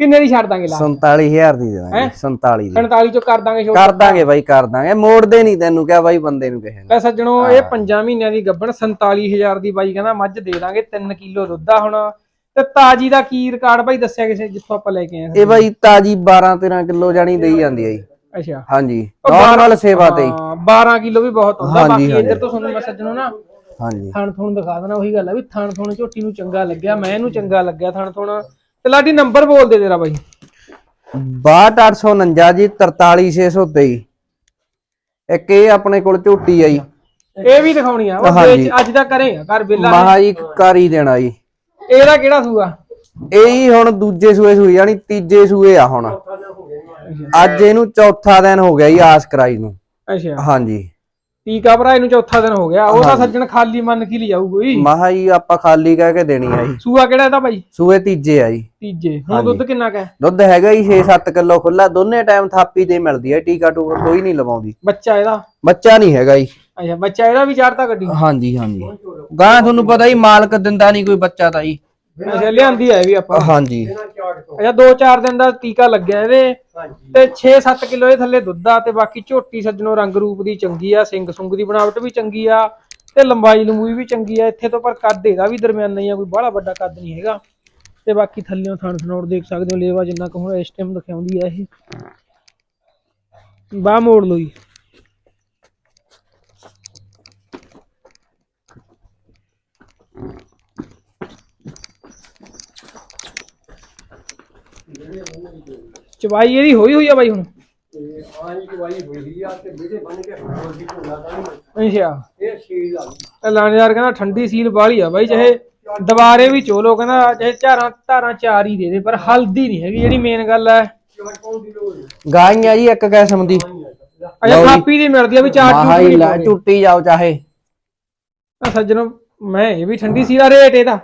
ਕਿੰਨੇ ਦੀ ਛੱਡ ਦਾਂਗੇ ਲਾ 47000 ਦੀ ਦੇ ਦਾਂਗੇ 47 ਦੀ। 47 ਚੋਂ ਕਰ ਦਾਂਗੇ ਕਰ ਦਾਂਗੇ ਬਾਈ ਕਰ ਦਾਂਗੇ। ਮੋੜਦੇ ਨਹੀਂ ਤੈਨੂੰ ਕਿਹਾ ਬਾਈ ਬੰਦੇ ਨੂੰ ਨੇ। ਲੈ ਸੱਜਣੋ ਇਹ 5 ਮਹੀਨਿਆਂ ਦੀ ਗੱਬਣ 47000 ਦੀ ਬਾਈ ਕਹਿੰਦਾ ਮੱਝ ਦੇ ਦਾਂਗੇ 3 ਕਿਲੋ ਦੁੱਧ ਆ ਹੁਣ। ਤੇ ਤਾਜੀ ਦਾ ਕੀ ਰਿਕਾਰਡ ਬਾਈ? ਦੱਸਿਆ ਕਿਸੇ ਜਿੱਥੋਂ ਆਪਾਂ ਲੈ ਕੇ ਆਏ ਇਹ ਬਾਈ ਤਾਜੀ 12 13 ਕਿਲੋ ਜਾਣੀ ਦੇਈ ਜਾਂਦੀ ਆ ਜੀ। ਅੱਛਾ। ਹਾਂਜੀ। ਨਾਰਮਲ ਸੇਵਾ ਤੇ। ਹੀ। ਹਾਂ 12 ਕਿਲੋ ਵੀ ਬਹੁਤ ਹੁੰਦਾ। ਬਾਕੀ। ਇੱਧਰ ਤੋਂ ਤੁਹਾਨੂੰ ਮੈਂ ਸੱਜਣੋ ਨਾ ਹਾਂਜੀ। ਥਣ ਥਣ ਦਿਖਾ ਦੇਣਾ ਉਹੀ ਗੱਲ ਆ ਵੀ ਥਣ ਥਣ ਝੋਟੀ ਨੂੰ ਚੰਗਾ ਲੱਗਿਆ ਮੈਂ ਇਹਨੂੰ ਚੰਗਾ ਲੱਗਿਆ ਥਣ ਥਣ। ਤੇ ਲਾਡੀ ਨੰਬਰ ਬੋਲ ਦੇ ਤੇਰਾ ਬਾਈ। 62849 ਜੀ 43623 ਇੱਕ ਇਹ ਆਪਣੇ ਕੋਲ ਝੋਟੀ ਆ ਜੀ। ਇਹ ਵੀ ਦਿਖਾਉਣੀ ਆ। ਉਹ ਅੱਜ ਦਾ ਕਰੇਗਾ ਘਰ ਬਿੱਲਾ ਮਹਾ ਜੀ ਕਰ ਹੀ ਦੇਣਾ ਜੀ। ਇਹਦਾ ਕਿਹੜਾ ਸੂਆ? ਇਹ ਹੁਣ ਦੂਜੇ ਸੂਏ ਸੂਈ ਜਾਣੀ ਤੀਜੇ ਸੂਏ ਆ ਹੁਣ। ਅੱਜ ਇਹਨੂੰ ਚੌਥਾ ਦਿਨ ਹੋ ਗਿਆ ਜੀ ਆਸ ਕਰਾਈ ਨੂੰ। ਅੱਛਾ। ਹਾਂਜੀ। ਟੀਕਾ ਭਰਾ ਇਹਨੂੰ ਚੌਥਾ ਦਿਨ ਹੋ ਗਿਆ। ਉਹ ਤਾਂ ਸੱਜਣ ਖਾਲੀ ਮੰਨ ਕੇ ਲਈ ਜਾਊ ਕੋਈ। ਮਹਾ ਜੀ ਆਪਾਂ ਖਾਲੀ ਕਹਿ ਕੇ ਦੇਣੀ ਆ ਜੀ। ਸੂਆ ਕਿਹੜਾ ਇਹਦਾ ਬਾਈ ਸੂਏ ਤੀਜੇ ਆ ਜੀ। ਤੀਜੇ। ਹੁਣ ਦੁੱਧ ਕਿੰਨਾ ਕਾ ਦੁੱਧ ਹੈਗਾ ਜੀ 6-7 ਕਿਲੋ ਖੁੱਲਾ ਦੋਨੇ ਟਾਈਮ ਥਾਪੀ ਤੇ ਮਿਲਦੀ ਹੈ ਟੀਕਾ ਟੂਕਾ ਕੋਈ ਨਹੀਂ ਲਵਾਉਂਦੀ। ਬੱਚਾ ਇਹਦਾ? ਬੱਚਾ ਨਹੀਂ ਹੈਗਾ ਜੀ। ਅੱਛਾ ਬੱਚਾ ਇਹਦਾ ਵੀ ਚਾੜਤਾ ਗੱਡੀ? ਹਾਂਜੀ ਹਾਂਜੀ। ਗਾਂ ਤੁਹਾਨੂੰ ਪਤਾ ਹੀ ਮਾਲਕ ਦਿੰਦਾ ਨਹੀਂ ਕੋਈ ਬੱਚਾ ਤਾਂ ਜੀ। ਅੱਛਾ ਲਿਆਂਦੀ ਹੈ ਇਹ ਵੀ ਆਪਾਂ। ਹਾਂਜੀ। ਅੱਛਾ 2-4 ਦਿਨ ਦਾ ਟੀਕਾ ਲੱਗਿਆ ਇਹਦੇ। ਤੇ 6-7 ਕਿਲੋ ਇਹ ਥੱਲੇ ਦੁੱਧ ਆ ਤੇ ਬਾਕੀ ਝੋਟੀ ਸੱਜਣੋ ਰੰਗ ਰੂਪ ਦੀ ਚੰਗੀ ਆ ਸਿੰਘ ਸੁੰਗ ਦੀ ਬਣਾਵਟ ਵੀ ਚੰਗੀ ਆ ਤੇ ਲੰਬਾਈ ਲੰਬੂਈ ਵੀ ਚੰਗੀ ਆ। ਇੱਥੇ ਤੋਂ ਪਰ ਕੱਦ ਇਹਦਾ ਵੀ ਦਰਮਿਆਨਾ ਹੀ ਆ ਕੋਈ ਬੜਾ ਵੱਡਾ ਕੱਦ ਨਹੀਂ ਹੈਗਾ। ਤੇ ਬਾਕੀ ਥੱਲਿਓਂ ਥਣ ਥਣੋੜ ਦੇਖ ਸਕਦੇ ਹੋ ਲੇਵਾ ਜਿੰਨਾ ਕੁ ਹੁਣ ਇਸ ਟਾਈਮ ਦਿਖਾਉਂਦੀ ਆ ਇਹ। ਬਾਹ ਮੋੜ ਜੀ। ਚਵਾਈ ਇਹਦੀ ਹੋਈ ਹੋਈ ਆ ਬਾਈ ਹੁਣ? ਚਵਾਈ ਹੋਈ ਆ ਤੇ ਵਿਹੜੇ ਬੰਨ ਕੇ ਹੋਰ ਵੀ ਝੋਨਾ ਤਾਂ ਅੱਛਾ। ਇਹ ਛੀਲ ਆ ਇਹ ਲਾਣੇਦਾਰ ਕਹਿੰਦਾ ਠੰਡੀ ਸੀਲ ਬਾਹਲੀ ਆ ਬਾਈ ਚਾਹੇ ਦੁਬਾਰੇ ਵੀ ਚੋਲੋ ਕਹਿੰਦਾ ਚਾਹੇ ਚਾਰਾਂ ਧਾਰਾਂ ਚਾਰ ਹੀ ਦੇ ਦੇ ਪਰ ਹਲਦੀ ਨਹੀਂ ਹੈਗੀ ਜਿਹੜੀ ਮੇਨ ਗੱਲ ਹੈ ਚਾਰ ਪਾਉਣ ਦੀ ਲੋੜ ਨਹੀਂ ਗਾਈਆਂ ਜੀ ਇੱਕ ਕਿਸਮ ਦੀ। ਅੱਛਾ। ਲਓ ਜੀ। ਦੀ ਮਿਲਦੀ ਆ ਵੀ ਚਾਰ ਮਾਹਾ ਹੀ ਚੂਟੀ ਲੈ ਝੁੱਟੀ ਜਾਓ ਚਾਹੇ। ਸੱਜਣੋ ਮੈਂ ਇਹ ਵੀ ਠੰਡੀ ਸੀਲ ਆ ਰੇਟ ਇਹਦਾ।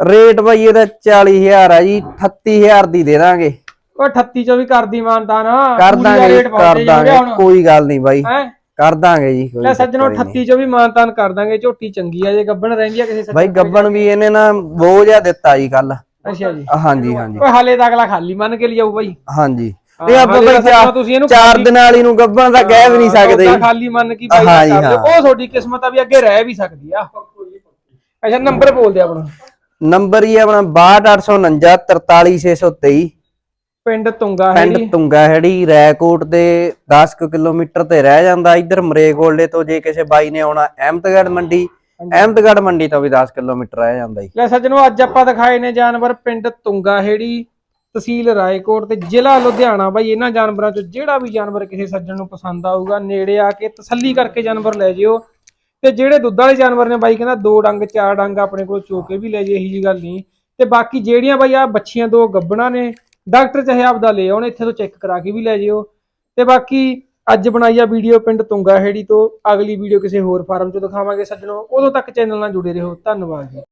ਰੇਟ ਬਈ ਇਹਦਾ 40000 ਆ ਜੀ 38000 ਦੀ ਦੇ ਦਾਂਗੇ। ਉਹ 38 ਚੋਂ ਵੀ ਕਰਦੀ ਮਾਨਤਾ ਨਾ ਕਰ ਦਾਂਗੇ ਕਰ ਦਾਂਗੇ ਕੋਈ ਗੱਲ ਨਹੀਂ ਬਾਈ। ਕਰ ਦਾਂਗੇ ਜੀ ਲੈ ਸੱਜਣੋ ਚੱਕਰ ਹੀ ਨਹੀਂ। 38 ਚੋਂ ਵੀ ਮਾਨਤਾਨ ਕਰ ਦਾਂਗੇ ਝੋਟੀ ਚੰਗੀ ਆ ਜੇ ਗੱਬਣ ਰਹਿੰਦੀ ਆ ਕਿਸੇ ਸੱਜਣ ਬਾਈ ਗੱਬਣ ਵੀ ਇਹਨੇ ਨਾ ਬੋਝਾ ਦਿੱਤਾ ਜੀ ਕੱਲ ਅੱਛਾ ਜੀ। ਹਾਂਜੀ ਹਾਂਜੀ। ਓਏ ਹਾਲੇ ਤਾਂ ਅਗਲਾ ਖਾਲੀ ਮੰਨ ਕੇ ਲਿਆਊ ਬਾਈ। ਹਾਂਜੀ। ਇਹ ਆਪਾਂ ਬਈ ਤੁਸੀਂ ਇਹਨੂੰ ਚਾਰ ਦਿਨ ਵਾਲੀ ਨੂੰ ਗੱਬਣ ਦਾ ਕਹਿ ਵੀ ਨਹੀਂ ਸਕਦੇ ਖਾਲੀ ਮੰਨ ਕੇ ਬਾਈ। ਉਹ ਤੁਹਾਡੀ ਕਿਸਮਤ ਆ ਵੀ ਅੱਗੇ ਰਹਿ ਵੀ ਸਕਦੀ ਆ। ਅੱਛਾ ਨੰਬਰ ਬੋਲ ਦੇ ਆਪਣਾ। ਨੰਬਰ ਹੀ ਆਪਣਾ 62849 43623 ਪਿੰਡ ਤੁੰਗਾ ਹੈ ਪਿੰਡ ਤੁੰਗਾ ਹੈੜੀ ਰੈਕੋਟ ਦੇ 10 ਕੁ ਕਿਲੋਮੀਟਰ ਤੇ ਰਹਿ ਜਾਂਦਾ ਇੱਧਰ ਮਰੇਗੋਲਡੇ ਤੋਂ ਜੇ ਕਿਸੇ ਬਾਈ ਨੇ ਆਉਣਾ ਅਹਿਮਦਗੜ੍ਹ ਮੰਡੀ ਅਹਿਮਦਗੜ੍ਹ ਮੰਡੀ ਤੋਂ ਵੀ 10 ਕਿਲੋਮੀਟਰ ਰਹਿ ਜਾਂਦਾ ਜੀ। ਲੈ ਸੱਜਣੋ ਅੱਜ ਆਪਾਂ ਦਿਖਾਏ ਨੇ ਜਾਨਵਰ ਪਿੰਡ ਤੁੰਗਾ ਹੇੜੀ ਤਹਿਸੀਲ ਰਾਏਕੋਟ ਤੇ ਜ਼ਿਲ੍ਹਾ ਲੁਧਿਆਣਾ। ਬਾਈ ਇਹਨਾਂ ਜਾਨਵਰਾਂ ਚੋਂ ਜਿਹੜਾ ਵੀ ਜਾਨਵਰ ਕਿਸੇ ਸੱਜਣ ਨੂੰ ਪਸੰਦ ਆਊਗਾ ਨੇੜੇ ਆ ਕੇ ਤਸੱਲੀ ਕਰਕੇ ਜਾਨਵਰ ਲੈ ਜਿਓ। ਤੇ ਜਿਹੜੇ ਦੁੱਧ ਵਾਲੇ ਜਾਨਵਰ ਨੇ ਬਾਈ ਕਹਿੰਦਾ ਦੋ ਡੰਗ, ਚਾਰ ਡੰਗ ਆਪਣੇ ਕੋਲ ਚੋਕੇ ਵੀ ਲੈ ਜੇ, ਇਹੀ ਜੀ ਗੱਲ ਨਹੀਂ। ਤੇ ਬਾਕੀ ਜਿਹੜੀਆਂ ਬਾਈ ਆ ਬੱਚੀਆਂ ਦੋ ਗੱਬਣਾ ਨੇ, ਡਾਕਟਰ ਚਾਹੇ ਆਪਦਾ ਲੈ ਆਉਣ, ਇੱਥੇ ਤੋਂ ਚੈੱਕ ਕਰਾ ਕੇ ਵੀ ਲੈ ਜਿਓ। ਤੇ ਬਾਕੀ ਅੱਜ ਬਣਾਈ ਆ ਵੀਡੀਓ ਪਿੰਡ ਤੁੰਗਾ ਹੇੜੀ ਤੋਂ, ਅਗਲੀ ਵੀਡੀਓ ਕਿਸੇ ਹੋਰ ਫਾਰਮ ਚੋਂ ਦਿਖਾਵਾਂਗੇ ਸੱਜਣੋ। ਉਦੋਂ ਤੱਕ ਚੈਨਲ ਨਾਲ ਜੁੜੇ ਰਹੋ। ਧੰਨਵਾਦ ਜੀ।